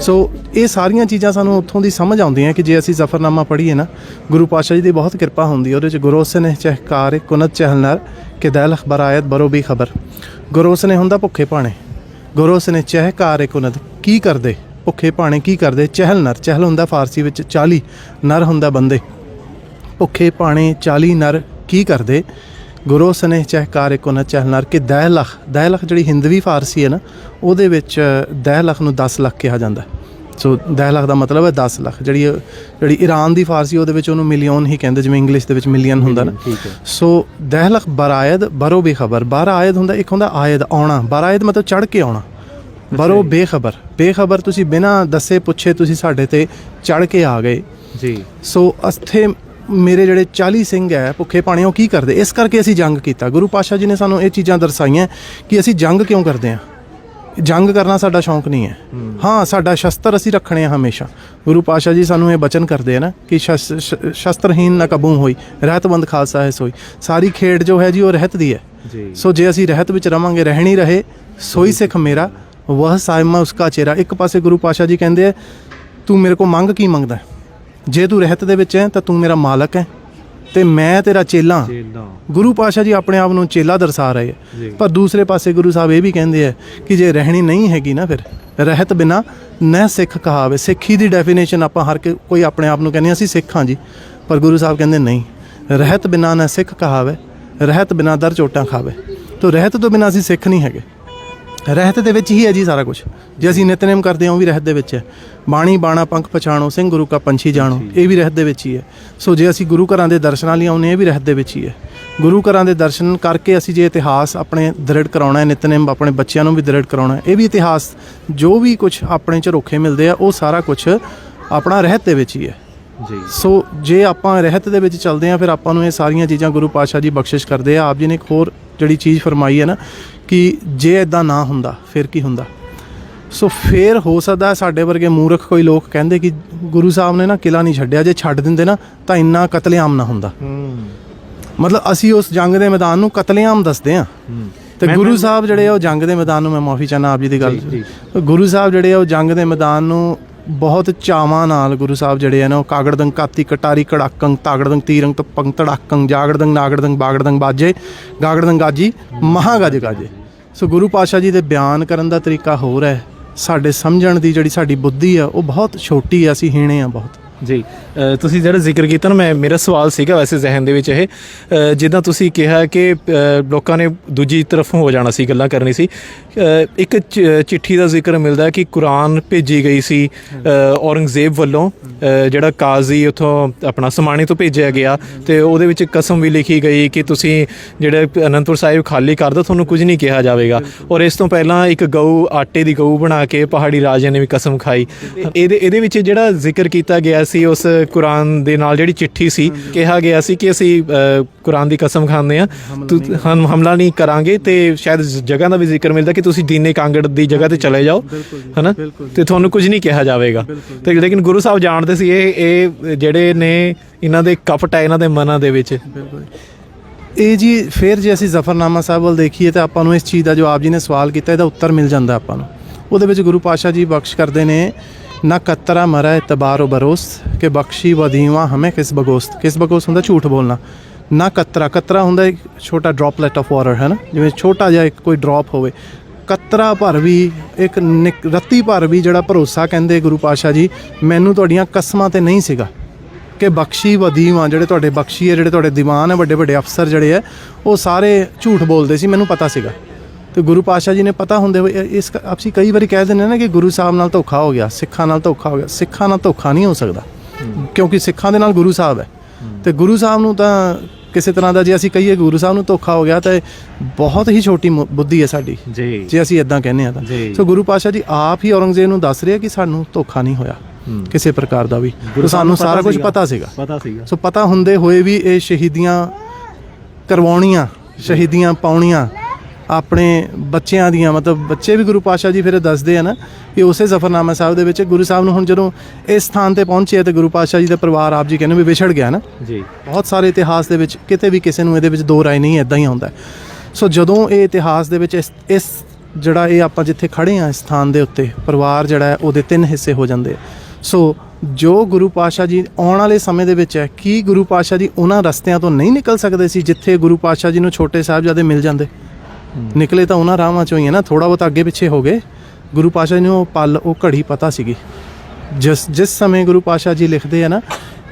ਸੋ ਇਹ ਸਾਰੀਆਂ ਚੀਜ਼ਾਂ ਸਾਨੂੰ ਉੱਥੋਂ ਦੀ ਸਮਝ ਆਉਂਦੀਆਂ ਕਿ ਜੇ ਅਸੀਂ ਜ਼ਫਰਨਾਮਾ ਪੜ੍ਹੀਏ ਨਾ, ਗੁਰੂ ਪਾਤਸ਼ਾਹ ਜੀ ਦੀ ਬਹੁਤ ਕਿਰਪਾ ਹੁੰਦੀ ਹੈ। ਉਹਦੇ ਚ ਗੁਰੋਸ ਨੇ ਚਹਿਕਾਰ, ਕੁਨਤ ਚਹਿਲਨਰ ਕਿ ਦੈਲ ਅਖਬਰ ਆਇਤ ਬਰੋ ਵੀ ਖਬਰ। ਗੁਰੋਸ ਨੇ ਹੁੰਦਾ ਭੁੱਖੇ ਭਾਣੇ। ਗੁਰੋਸ ਨੇ ਚਹਿਕਾਰ, ਕੁਨਤ, ਕੀ ਕਰਦੇ? ਭੁੱਖੇ ਭਾਣੇ ਕੀ ਕਰਦੇ? ਚਹਿਲ ਨਰ ਚਹਿਲ ਹੁੰਦਾ ਫਾਰਸੀ ਵਿੱਚ 40 ਨਰ ਹੁੰਦਾ ਬੰਦੇ। ਭੁੱਖੇ ਭਾਣੇ 40 ਨਰ ਕੀ ਕਰਦੇ? ਗੁਰੂ ਸਨੇ ਚਹਿਕਾਰ ਕੋ ਨ ਚਹਿਲਨਰ ਕਿ ਦਹ ਲੱਖ। ਦਹ ਲੱਖ ਜਿਹੜੀ ਹਿੰਦਵੀ ਫਾਰਸੀ ਹੈ ਨਾ ਉਹਦੇ ਵਿੱਚ ਦਹ ਲੱਖ ਨੂੰ 10 ਲੱਖ ਕਿਹਾ ਜਾਂਦਾ। ਸੋ ਦਹ ਲੱਖ ਦਾ ਮਤਲਬ ਹੈ 10 ਲੱਖ। ਜਿਹੜੀ ਜਿਹੜੀ ਈਰਾਨ ਦੀ ਫਾਰਸੀ ਉਹਦੇ ਵਿੱਚ ਉਹਨੂੰ ਮਿਲੀਅਨ ਹੀ ਕਹਿੰਦੇ ਜਿਵੇਂ ਇੰਗਲਿਸ਼ ਦੇ ਵਿੱਚ ਮਿਲੀਅਨ ਹੁੰਦਾ ਨਾ। ਸੋ ਦਹ ਲੱਖ ਬਰਾਇਦ ਬਰੋ ਬੇਖਬਰ। ਬਾਰ ਆਇਦ ਹੁੰਦਾ ਇੱਕ ਹੁੰਦਾ ਆਇਦ ਆਉਣਾ। ਬਰਾਇਦ ਮਤਲਬ ਚੜ ਕੇ ਆਉਣਾ। ਬਰੋ ਬੇਖਬਰ। ਬੇਖਬਰ ਤੁਸੀਂ ਬਿਨਾਂ ਦੱਸੇ ਪੁੱਛੇ ਤੁਸੀਂ ਸਾਡੇ ਤੇ ਚੜ ਕੇ ਆ ਗਏ। ਜੀ। ਸੋ ਅਸਥੇ ਮੇਰੇ ਜਿਹੜੇ 40 ਸਿੰਘ ਹੈ ਭੁੱਖੇ ਪਾਣੀ ਉਹ ਕੀ ਕਰਦੇ? ਇਸ ਕਰਕੇ ਅਸੀਂ ਜੰਗ ਕੀਤਾ। ਗੁਰੂ ਪਾਤਸ਼ਾਹ ਜੀ ਨੇ ਸਾਨੂੰ ਇਹ ਚੀਜ਼ਾਂ ਦਰਸਾਈਆਂ ਕਿ ਅਸੀਂ ਜੰਗ ਕਿਉਂ ਕਰਦੇ ਹਾਂ? ਜੰਗ ਕਰਨਾ ਸਾਡਾ ਸ਼ੌਂਕ ਨਹੀਂ ਹੈ। ਹਾਂ। ਸਾਡਾ ਸ਼ਸਤਰ ਅਸੀਂ ਰੱਖਣੇ ਆ ਹਮੇਸ਼ਾ। ਗੁਰੂ ਪਾਤਸ਼ਾਹ ਜੀ ਸਾਨੂੰ ਇਹ ਬਚਨ ਕਰਦੇ ਆ ਨਾ ਕਿ ਸ਼ਸਤਰਹੀਨ ਨਾ ਕਬੂ ਹੋਈ ਰਹਿਤਬੰਦ ਖਾਲਸਾ ਹੈ ਸੋਈ ਸਾਰੀ ਖੇਡ ਜੋ ਹੈ ਜੀ ਉਹ ਰਹਿਤ ਦੀ ਹੈ। ਜੀ। ਸੋ ਜੇ ਅਸੀਂ ਰਹਿਤ ਵਿੱਚ ਰਵਾਂਗੇ ਰਹਿਣੀ ਰਹੇ ਸੋਈ ਸਿੱਖ ਮੇਰਾ ਵਹ ਸਾਇਮਾ ਉਸਕਾ ਚਿਹਰਾ। ਇੱਕ ਪਾਸੇ ਗੁਰੂ ਪਾਸ਼ਾ ਜੀ ਕਹਿੰਦੇ ਆ ਤੂੰ ਮੇਰੇ ਕੋ ਮੰਗ ਕੀ ਮੰਗਦਾ? ਹੈ? ਜੇ ਤੂੰ ਰਹਿਤ ਦੇ ਵਿੱਚ ਹੈ ਤਾਂ ਤੂੰ ਮੇਰਾ ਮਾਲਕ ਹੈ ਤੇ ਮੈਂ ਤੇਰਾ ਚੇਲਾ ਹਾਂ। ਗੁਰੂ ਪਾਸ਼ਾ ਜੀ ਆਪਣੇ ਆਪ ਨੂੰ ਚੇਲਾ ਦਰਸਾ ਰਹੇ ਜੀ। ਹੈ। ਪਰ ਦੂਸਰੇ ਪਾਸੇ ਗੁਰੂ ਸਾਹਿਬ ਇਹ ਵੀ ਕਹਿੰਦੇ ਆ ਕਿ ਜੇ ਰਹਿਣੀ ਨਹੀਂ ਹੈਗੀ ਨਾ ਫਿਰ ਰਹਿਤ ਬਿਨਾ ਨਹ ਸਿੱਖ ਕਹਾਵੇ। ਸਿੱਖੀ ਦੀ ਡੈਫੀਨੇਸ਼ਨ ਆਪਾਂ ਹਰ ਕੋਈ- ਕੋਈ ਆਪਣੇ ਆਪ ਨੂੰ ਕਹਿੰਦੇ ਹਾਂ, ਅਸੀਂ ਸਿੱਖ ਹਾਂ ਜੀ। ਪਰ ਗੁਰੂ ਸਾਹਿਬ ਕਹਿੰਦੇ ਨਹੀਂ। ਰਹਿਤ ਬਿਨਾ ਨਾ ਸਿੱਖ ਕਹਾਵੇ ਰਹਿਤ ਬਿਨਾ ਦਰ ਚੋਟਾਂ ਖਾਵੇ। ਤੋ ਰਹਿਤ ਤੋਂ ਬਿਨਾ ਅਸੀਂ ਸਿੱਖ ਨਹੀਂ ਹੈਗੇ। ਰਹਿਤ ਦੇ ਵਿੱਚ ਹੀ ਹੈ ਜੀ ਸਾਰਾ ਕੁਝ ਜੇ ਅਸੀਂ ਨਿਤਨੇਮ ਕਰਦੇ ਹਾਂ ਉਹ ਵੀ ਰਹਿਤ ਦੇ ਵਿੱਚ ਹੈ। ਬਾਣੀ ਬਾਣਾ ਪੰਖ ਪਛਾਣੋ ਸਿੰਘ ਗੁਰੂ ਕਾ ਪੰਛੀ ਜਾਣੋ ਇਹ ਵੀ ਰਹਿਤ ਦੇ ਵਿੱਚ ਹੀ ਹੈ। ਸੋ ਜੇ ਅਸੀਂ ਗੁਰੂ ਘਰਾਂ ਦੇ ਦਰਸ਼ਨਾਂ ਲਈ ਆਉਂਦੇ ਹਾਂ ਇਹ ਵੀ ਰਹਿਤ ਦੇ ਵਿੱਚ ਹੀ ਹੈ। ਗੁਰੂ ਘਰਾਂ ਦੇ ਦਰਸ਼ਨ ਕਰਕੇ ਅਸੀਂ ਜੇ ਇਤਿਹਾਸ ਆਪਣੇ ਦ੍ਰਿੜ ਕਰਾਉਣਾ ਹੈ ਨਿਤਨੇਮ ਆਪਣੇ ਬੱਚਿਆਂ ਨੂੰ ਵੀ ਦ੍ਰਿੜ ਕਰਾਉਣਾ ਹੈ ਇਹ ਵੀ ਇਤਿਹਾਸ ਜੋ ਵੀ ਕੁਝ ਆਪਣੇ ਚ ਰੋਖੇ ਮਿਲਦੇ ਆ ਉਹ ਸਾਰਾ ਕੁਝ ਆਪਣਾ ਰਹਿਤ ਦੇ ਵਿੱਚ ਹੀ ਹੈ। ਜੀ। ਸੋ ਜੇ ਆਪਾਂ ਰਹਿਤ ਦੇ ਵਿੱਚ ਚੱਲਦੇ ਆ ਫਿਰ ਆਪਾਂ ਨੂੰ ਇਹ ਸਾਰੀਆਂ ਚੀਜ਼ਾਂ ਗੁਰੂ ਪਾਤਸ਼ਾਹ ਜੀ ਬਖਸ਼ਿਸ਼ ਕਰਦੇ ਆ। ਆਪ ਜੀ ਨੇ ਇੱਕ ਹੋਰ ਜਿਹੜੀ ਚੀਜ਼ ਫਰਮਾਈ ਹੈ ਨਾ ਕਿ ਜੇ ਇਦਾਂ ਨਾ ਹੁੰਦਾ ਫਿਰ ਕੀ ਹੁੰਦਾ? ਸੋ ਫੇਰ ਹੋ ਸਕਦਾ ਸਾਡੇ ਵਰਗੇ ਮੂਰਖ ਕੋਈ ਲੋਕ ਕਹਿੰਦੇ ਕਿ ਗੁਰੂ ਸਾਹਿਬ ਨੇ ਨਾ ਕਿਲਾ ਨਹੀਂ ਛੱਡਿਆ ਜੇ ਛੱਡ ਦਿੰਦੇ ਨਾ ਤਾਂ ਇੰਨਾ ਕਤਲੇਆਮ ਨਾ ਹੁੰਦਾ। ਮਤਲਬ ਅਸੀਂ ਉਸ ਜੰਗ ਦੇ ਮੈਦਾਨ ਨੂੰ ਕਤਲੇਆਮ ਦੱਸਦੇ ਆ ਤੇ ਗੁਰੂ ਸਾਹਿਬ ਜਿਹੜੇ ਉਹ ਜੰਗ ਦੇ ਮੈਦਾਨ ਨੂੰ ਮੈਂ ਮਾਫੀ ਚਾਹਨਾ ਆਪ ਜੀ ਦੀ ਗੱਲ ਗੁਰੂ ਸਾਹਿਬ ਜਿਹੜੇ ਉਹ ਜੰਗ ਦੇ ਮੈਦਾਨ ਨੂੰ ਬਹੁਤ ਚਾਵਾਂ ਨਾਲ ਗੁਰੂ ਸਾਹਿਬ ਜਿਹੜੇ ਆ ਨਾ, ਉਹ ਕਾਗੜਦੰਗ ਕਾਤੀ ਕਟਾਰੀ ਕੜਾਕੰਗ, ਤਾਗੜਦੰਗ ਤੀਰੰਗ ਤਪੰਗ ਤੜਾਕੰਗ, ਜਾਗੜਦੰਗ ਨਾਗੜਦੰਗ ਬਾਗੜਦੰਗ ਬਾਜੇ, ਗਾਗੜਦੰਗ ਗਾਜੀ ਮਹਾਗਜ ਗਾਜੇ। ਸੋ ਗੁਰੂ ਪਾਤਸ਼ਾਹ ਜੀ ਦੇ ਬਿਆਨ ਕਰਨ ਦਾ ਤਰੀਕਾ ਹੋਰ ਹੈ। ਸਾਡੇ ਸਮਝਣ ਦੀ ਜਿਹੜੀ ਸਾਡੀ ਬੁੱਧੀ ਆ, ਉਹ ਬਹੁਤ ਛੋਟੀ ਆ, ਅਸੀਂ ਹੀਣੇ ਆ ਬਹੁਤ। ਜੀ ਤੁਸੀਂ ਜਿਹੜਾ ਜ਼ਿਕਰ ਕੀਤਾ ਨਾ ਮੈਂ ਮੇਰਾ ਸਵਾਲ ਸੀਗਾ ਵੈਸੇ ਜ਼ਿਹਨ ਦੇ ਵਿੱਚ ਇਹ ਜਿੱਦਾਂ ਤੁਸੀਂ ਕਿਹਾ ਕਿ ਲੋਕਾਂ ਨੇ ਦੂਜੀ ਤਰਫ ਹੋ ਜਾਣਾ ਸੀ ਗੱਲਾਂ ਕਰਨੀ ਸੀ ਇੱਕ ਚਿੱਠੀ ਦਾ ਜ਼ਿਕਰ ਮਿਲਦਾ ਕਿ ਕੁਰਾਨ ਭੇਜੀ ਗਈ ਸੀ ਔਰੰਗਜ਼ੇਬ ਵੱਲੋਂ ਜਿਹੜਾ ਕਾਜ਼ੀ ਉਥੋਂ ਆਪਣਾ ਸਮਾਣੇ ਤੋਂ ਭੇਜਿਆ ਗਿਆ ਤੇ ਉਹਦੇ ਵਿੱਚ ਕਸਮ ਵੀ ਲਿਖੀ ਗਈ ਕਿ ਤੁਸੀਂ ਜਿਹੜੇ ਅਨੰਦਪੁਰ ਸਾਹਿਬ ਖਾਲੀ ਕਰ ਦਿਓ ਤੁਹਾਨੂੰ ਕੁਝ ਨਹੀਂ ਕਿਹਾ ਜਾਵੇਗਾ। ਔਰ ਇਸ ਤੋਂ ਪਹਿਲਾਂ ਇੱਕ ਗਊ ਆਟੇ ਦੀ ਗਊ ਬਣਾ ਕੇ ਪਹਾੜੀ ਰਾਜੇ ਨੇ ਵੀ ਕਸਮ ਖਾਈ। ਇਹਦੇ ਇਹਦੇ ਵਿੱਚ ਜਿਹੜਾ ਜ਼ਿਕਰ ਕੀਤਾ ਗਿਆ ਸੀ ਉਸ ਕੁਰਾਨ ਦੇ ਨਾਲ ਜਿਹੜੀ ਚਿੱਠੀ ਸੀ ਕਿਹਾ ਗਿਆ ਸੀ ਕਿ ਅਸੀਂ ਕੁਰਾਨ ਦੀ ਕਸਮ ਖਾਂਦੇ ਆ ਹਮ ਹਮਲਾ ਨਹੀਂ ਕਰਾਂਗੇ ਤੇ ਸ਼ਾਇਦ ਜਗ੍ਹਾ ਦਾ ਵੀ ਜ਼ਿਕਰ ਮਿਲਦਾ ਕਿ ਤੁਸੀਂ ਦੀਨੇ ਕਾਂਗੜ ਦੀ ਜਗ੍ਹਾ ਤੇ ਚਲੇ ਜਾਓ ਹਨਾ? ਤੇ ਤੁਹਾਨੂੰ ਕੁਝ ਨਹੀਂ ਕਿਹਾ ਜਾਵੇਗਾ। ਤੇ ਲੇਕਿਨ ਗੁਰੂ ਸਾਹਿਬ ਜਾਣਦੇ ਸੀ ਇਹ ਇਹ ਜਿਹੜੇ ਨੇ ਇਹਨਾਂ ਦੇ ਕਪਟ ਹੈ ਇਹਨਾਂ ਦੇ ਮਨਾਂ ਦੇ ਵਿੱਚ। ਇਹ ਜੀ ਫਿਰ ਜੇ ਅਸੀਂ ਜ਼ਫਰਨਾਮਾ ਸਾਹਿਬ ਵੱਲ ਦੇਖੀਏ ਤਾਂ ਆਪਾਂ ਨੂੰ ਇਸ ਚੀਜ਼ ਦਾ ਜੋ ਆਪ ਜੀ ਨੇ ਸਵਾਲ ਕੀਤਾ ਇਹਦਾ ਉੱਤਰ ਮਿਲ ਜਾਂਦਾ ਆਪਾਂ ਨੂੰ। ਉਹਦੇ ਵਿੱਚ ਗੁਰੂ ਪਾਸ਼ਾ ਜੀ ਬਖਸ਼ ਕਰਦੇ ਨੇ ਨਾ ਕਤਰਾ ਮਰਾ ਇਤਬਾਰ ਬਰੋਸ, ਕਿ ਬਖਸ਼ੀ ਵਧੀਵਾ ਹਮੇ ਕਿਸ ਬਗੋਸਤ। ਕਿਸ ਬਗੋਸਤ ਹੁੰਦਾ? ਝੂਠ ਬੋਲਣਾ। ਨਾ ਕਤਰਾ। ਕਤਰਾ ਹੁੰਦਾ ਇੱਕ ਛੋਟਾ ਡ੍ਰੌਪਲੇਟ ਆਫ ਵਾਟਰ ਹੈ ਨਾ? ਜਿਵੇਂ ਛੋਟਾ ਜਿਹਾ ਇੱਕ ਕੋਈ ਡ੍ਰੌਪ ਹੋਵੇ। ਕਤਰਾ ਭਰ ਵੀ, ਇੱਕ ਨਿਕ- ਰੱਤੀ ਭਰ ਵੀ ਜਿਹੜਾ ਭਰੋਸਾ ਕਹਿੰਦੇ ਗੁਰੂ ਪਾਸ਼ਾ ਜੀ, ਮੈਨੂੰ ਤੁਹਾਡੀਆਂ ਕਸਮਾਂ ਤੇ ਨਹੀਂ ਸੀਗਾ। ਕਿ ਬਖਸ਼ੀ ਵਦੀਮ ਜਿਹੜੇ ਤੁਹਾਡੇ ਬਖਸ਼ੀ ਹੈ, ਜਿਹੜੇ ਤੁਹਾਡੇ ਦੀਵਾਨ ਹੈ ਵੱਡੇ ਵੱਡੇ ਅਫਸਰ ਜਿਹੜੇ ਆ ਉਹ ਸਾਰੇ ਝੂਠ ਬੋਲਦੇ ਸੀ, ਮੈਨੂੰ ਪਤਾ ਸੀਗਾ। ਤੇ ਗੁਰੂ ਪਾਤਸ਼ਾਹ ਜੀ ਨੇ ਪਤਾ ਹੁੰਦੇ ਹੋਏ ਇਸ ਅਸੀਂ ਕਈ ਵਾਰੀ ਕਹਿ ਦਿੰਦੇ ਹਾਂ ਨਾ ਕਿ ਗੁਰੂ ਸਾਹਿਬ ਨਾਲ ਧੋਖਾ ਹੋ ਗਿਆ ਸਿੱਖਾਂ ਨਾਲ ਧੋਖਾ ਹੋ ਗਿਆ। ਸਿੱਖਾਂ ਨਾਲ ਧੋਖਾ ਨਹੀਂ ਹੋ ਸਕਦਾ ਕਿਉਂਕਿ ਸਿੱਖਾਂ ਦੇ ਨਾਲ ਗੁਰੂ ਸਾਹਿਬ ਹੈ। ਤੇ ਗੁਰੂ ਸਾਹਿਬ ਨੂੰ ਤਾਂ ਕਿਸੇ ਤਰ੍ਹਾਂ ਦਾ ਜੇ ਅਸੀਂ ਕਹੀਏ ਗੁਰੂ ਸਾਹਿਬ ਨੂੰ ਧੋਖਾ ਹੋ ਗਿਆ ਤਾਂ ਬਹੁਤ ਹੀ ਛੋਟੀ ਬੁੱਧੀ ਹੈ ਸਾਡੀ ਜੀ। ਜੇ ਅਸੀਂ ਇਦਾਂ ਕਹਿੰਦੇ ਆ ਤਾਂ। ਸੋ ਗੁਰੂ ਪਾਤਸ਼ਾਹ ਜੀ ਆਪ ਹੀ ਔਰੰਗਜ਼ੇਬ ਨੂੰ ਦੱਸ ਰਿਹਾ ਕਿ ਸਾਨੂੰ ਧੋਖਾ ਨਹੀਂ ਹੋਇਆ ਕਿਸੇ ਪ੍ਰਕਾਰ ਦਾ ਵੀ। ਸਾਨੂੰ ਸਾਰਾ ਕੁਝ ਪਤਾ ਸੀਗਾ। ਪਤਾ ਸੀਗਾ। ਸੋ ਪਤਾ ਹੁੰਦੇ ਹੋਏ ਵੀ ਇਹ ਸ਼ਹੀਦੀਆਂ ਕਰਵਾਉਣੀਆਂ ਸ਼ਹੀਦੀਆਂ ਪਾਉਣੀਆਂ ਆਪਣੇ ਬੱਚਿਆਂ ਦੀਆਂ ਮਤਲਬ ਬੱਚੇ ਵੀ ਗੁਰੂ ਪਾਤਸ਼ਾਹ ਜੀ ਫਿਰ ਦੱਸਦੇ ਆ ਨਾ ਕਿ ਉਸੇ ਜ਼ਫਰਨਾਮਾ ਸਾਹਿਬ ਦੇ ਵਿੱਚ ਗੁਰੂ ਸਾਹਿਬ ਨੂੰ ਹੁਣ ਜਦੋਂ ਇਸ ਸਥਾਨ ਤੇ ਪਹੁੰਚੇ ਤੇ ਗੁਰੂ ਪਾਤਸ਼ਾਹ ਜੀ ਦਾ ਪਰਿਵਾਰ ਆਪ ਜੀ ਕਹਿੰਦੇ ਵੀ ਵਿਛੜ ਗਿਆ ਨਾ ਜੀ ਬਹੁਤ ਸਾਰੇ ਇਤਿਹਾਸ ਦੇ ਵਿੱਚ ਕਿਤੇ ਵੀ ਕਿਸੇ ਨੂੰ ਇਹਦੇ ਵਿੱਚ ਦੋ ਰਾਏ ਨਹੀਂ ਇਦਾਂ ਹੀ ਹੁੰਦਾ ਹੈ। ਸੋ ਜਦੋਂ ਇਹ ਇਤਿਹਾਸ ਦੇ ਵਿੱਚ ਇਸ ਇਸ ਜਿਹੜਾ ਇਹ ਆਪਾਂ ਜਿੱਥੇ ਖੜੇ ਆ ਇਸ ਸਥਾਨ ਦੇ ਉੱਤੇ ਪਰਿਵਾਰ ਜਿਹੜਾ ਹੈ ਉਹਦੇ ਤਿੰਨ ਹਿੱਸੇ ਹੋ ਜਾਂਦੇ। ਸੋ ਜੋ ਗੁਰੂ ਪਾਤਸ਼ਾਹ ਜੀ ਆਉਣ ਵਾਲੇ ਸਮੇਂ ਦੇ ਵਿੱਚ ਹੈ ਕੀ ਗੁਰੂ ਪਾਤਸ਼ਾਹ ਜੀ ਉਹਨਾਂ ਰਸਤਿਆਂ ਤੋਂ ਨਹੀਂ ਨਿਕਲ ਸਕਦੇ ਸੀ ਜਿੱਥੇ ਗੁਰੂ ਪਾਤਸ਼ਾਹ ਜੀ ਨੂੰ ਛੋਟੇ ਸਾਹਿਬਜ਼ਾਦੇ ਮਿਲ ਜਾਂਦੇ ਨਿਕਲੇ ਤਾਂ ਉਹਨਾਂ ਰਾਹਾਂ ਚੋਂ ਹੀ ਹੈ ਨਾ ਥੋੜਾ ਬਹੁਤ ਅੱਗੇ ਪਿੱਛੇ ਹੋ ਗਏ। ਗੁਰੂ ਪਾਤਸ਼ਾਹ ਜੀ ਨੂੰ ਉਹ ਪਲ, ਉਹ ਘੜੀ ਪਤਾ ਸੀਗੀ। ਜਿਸ ਜਿਸ ਸਮੇਂ ਗੁਰੂ ਪਾਤਸ਼ਾਹ ਜੀ ਲਿਖਦੇ ਆ ਨਾ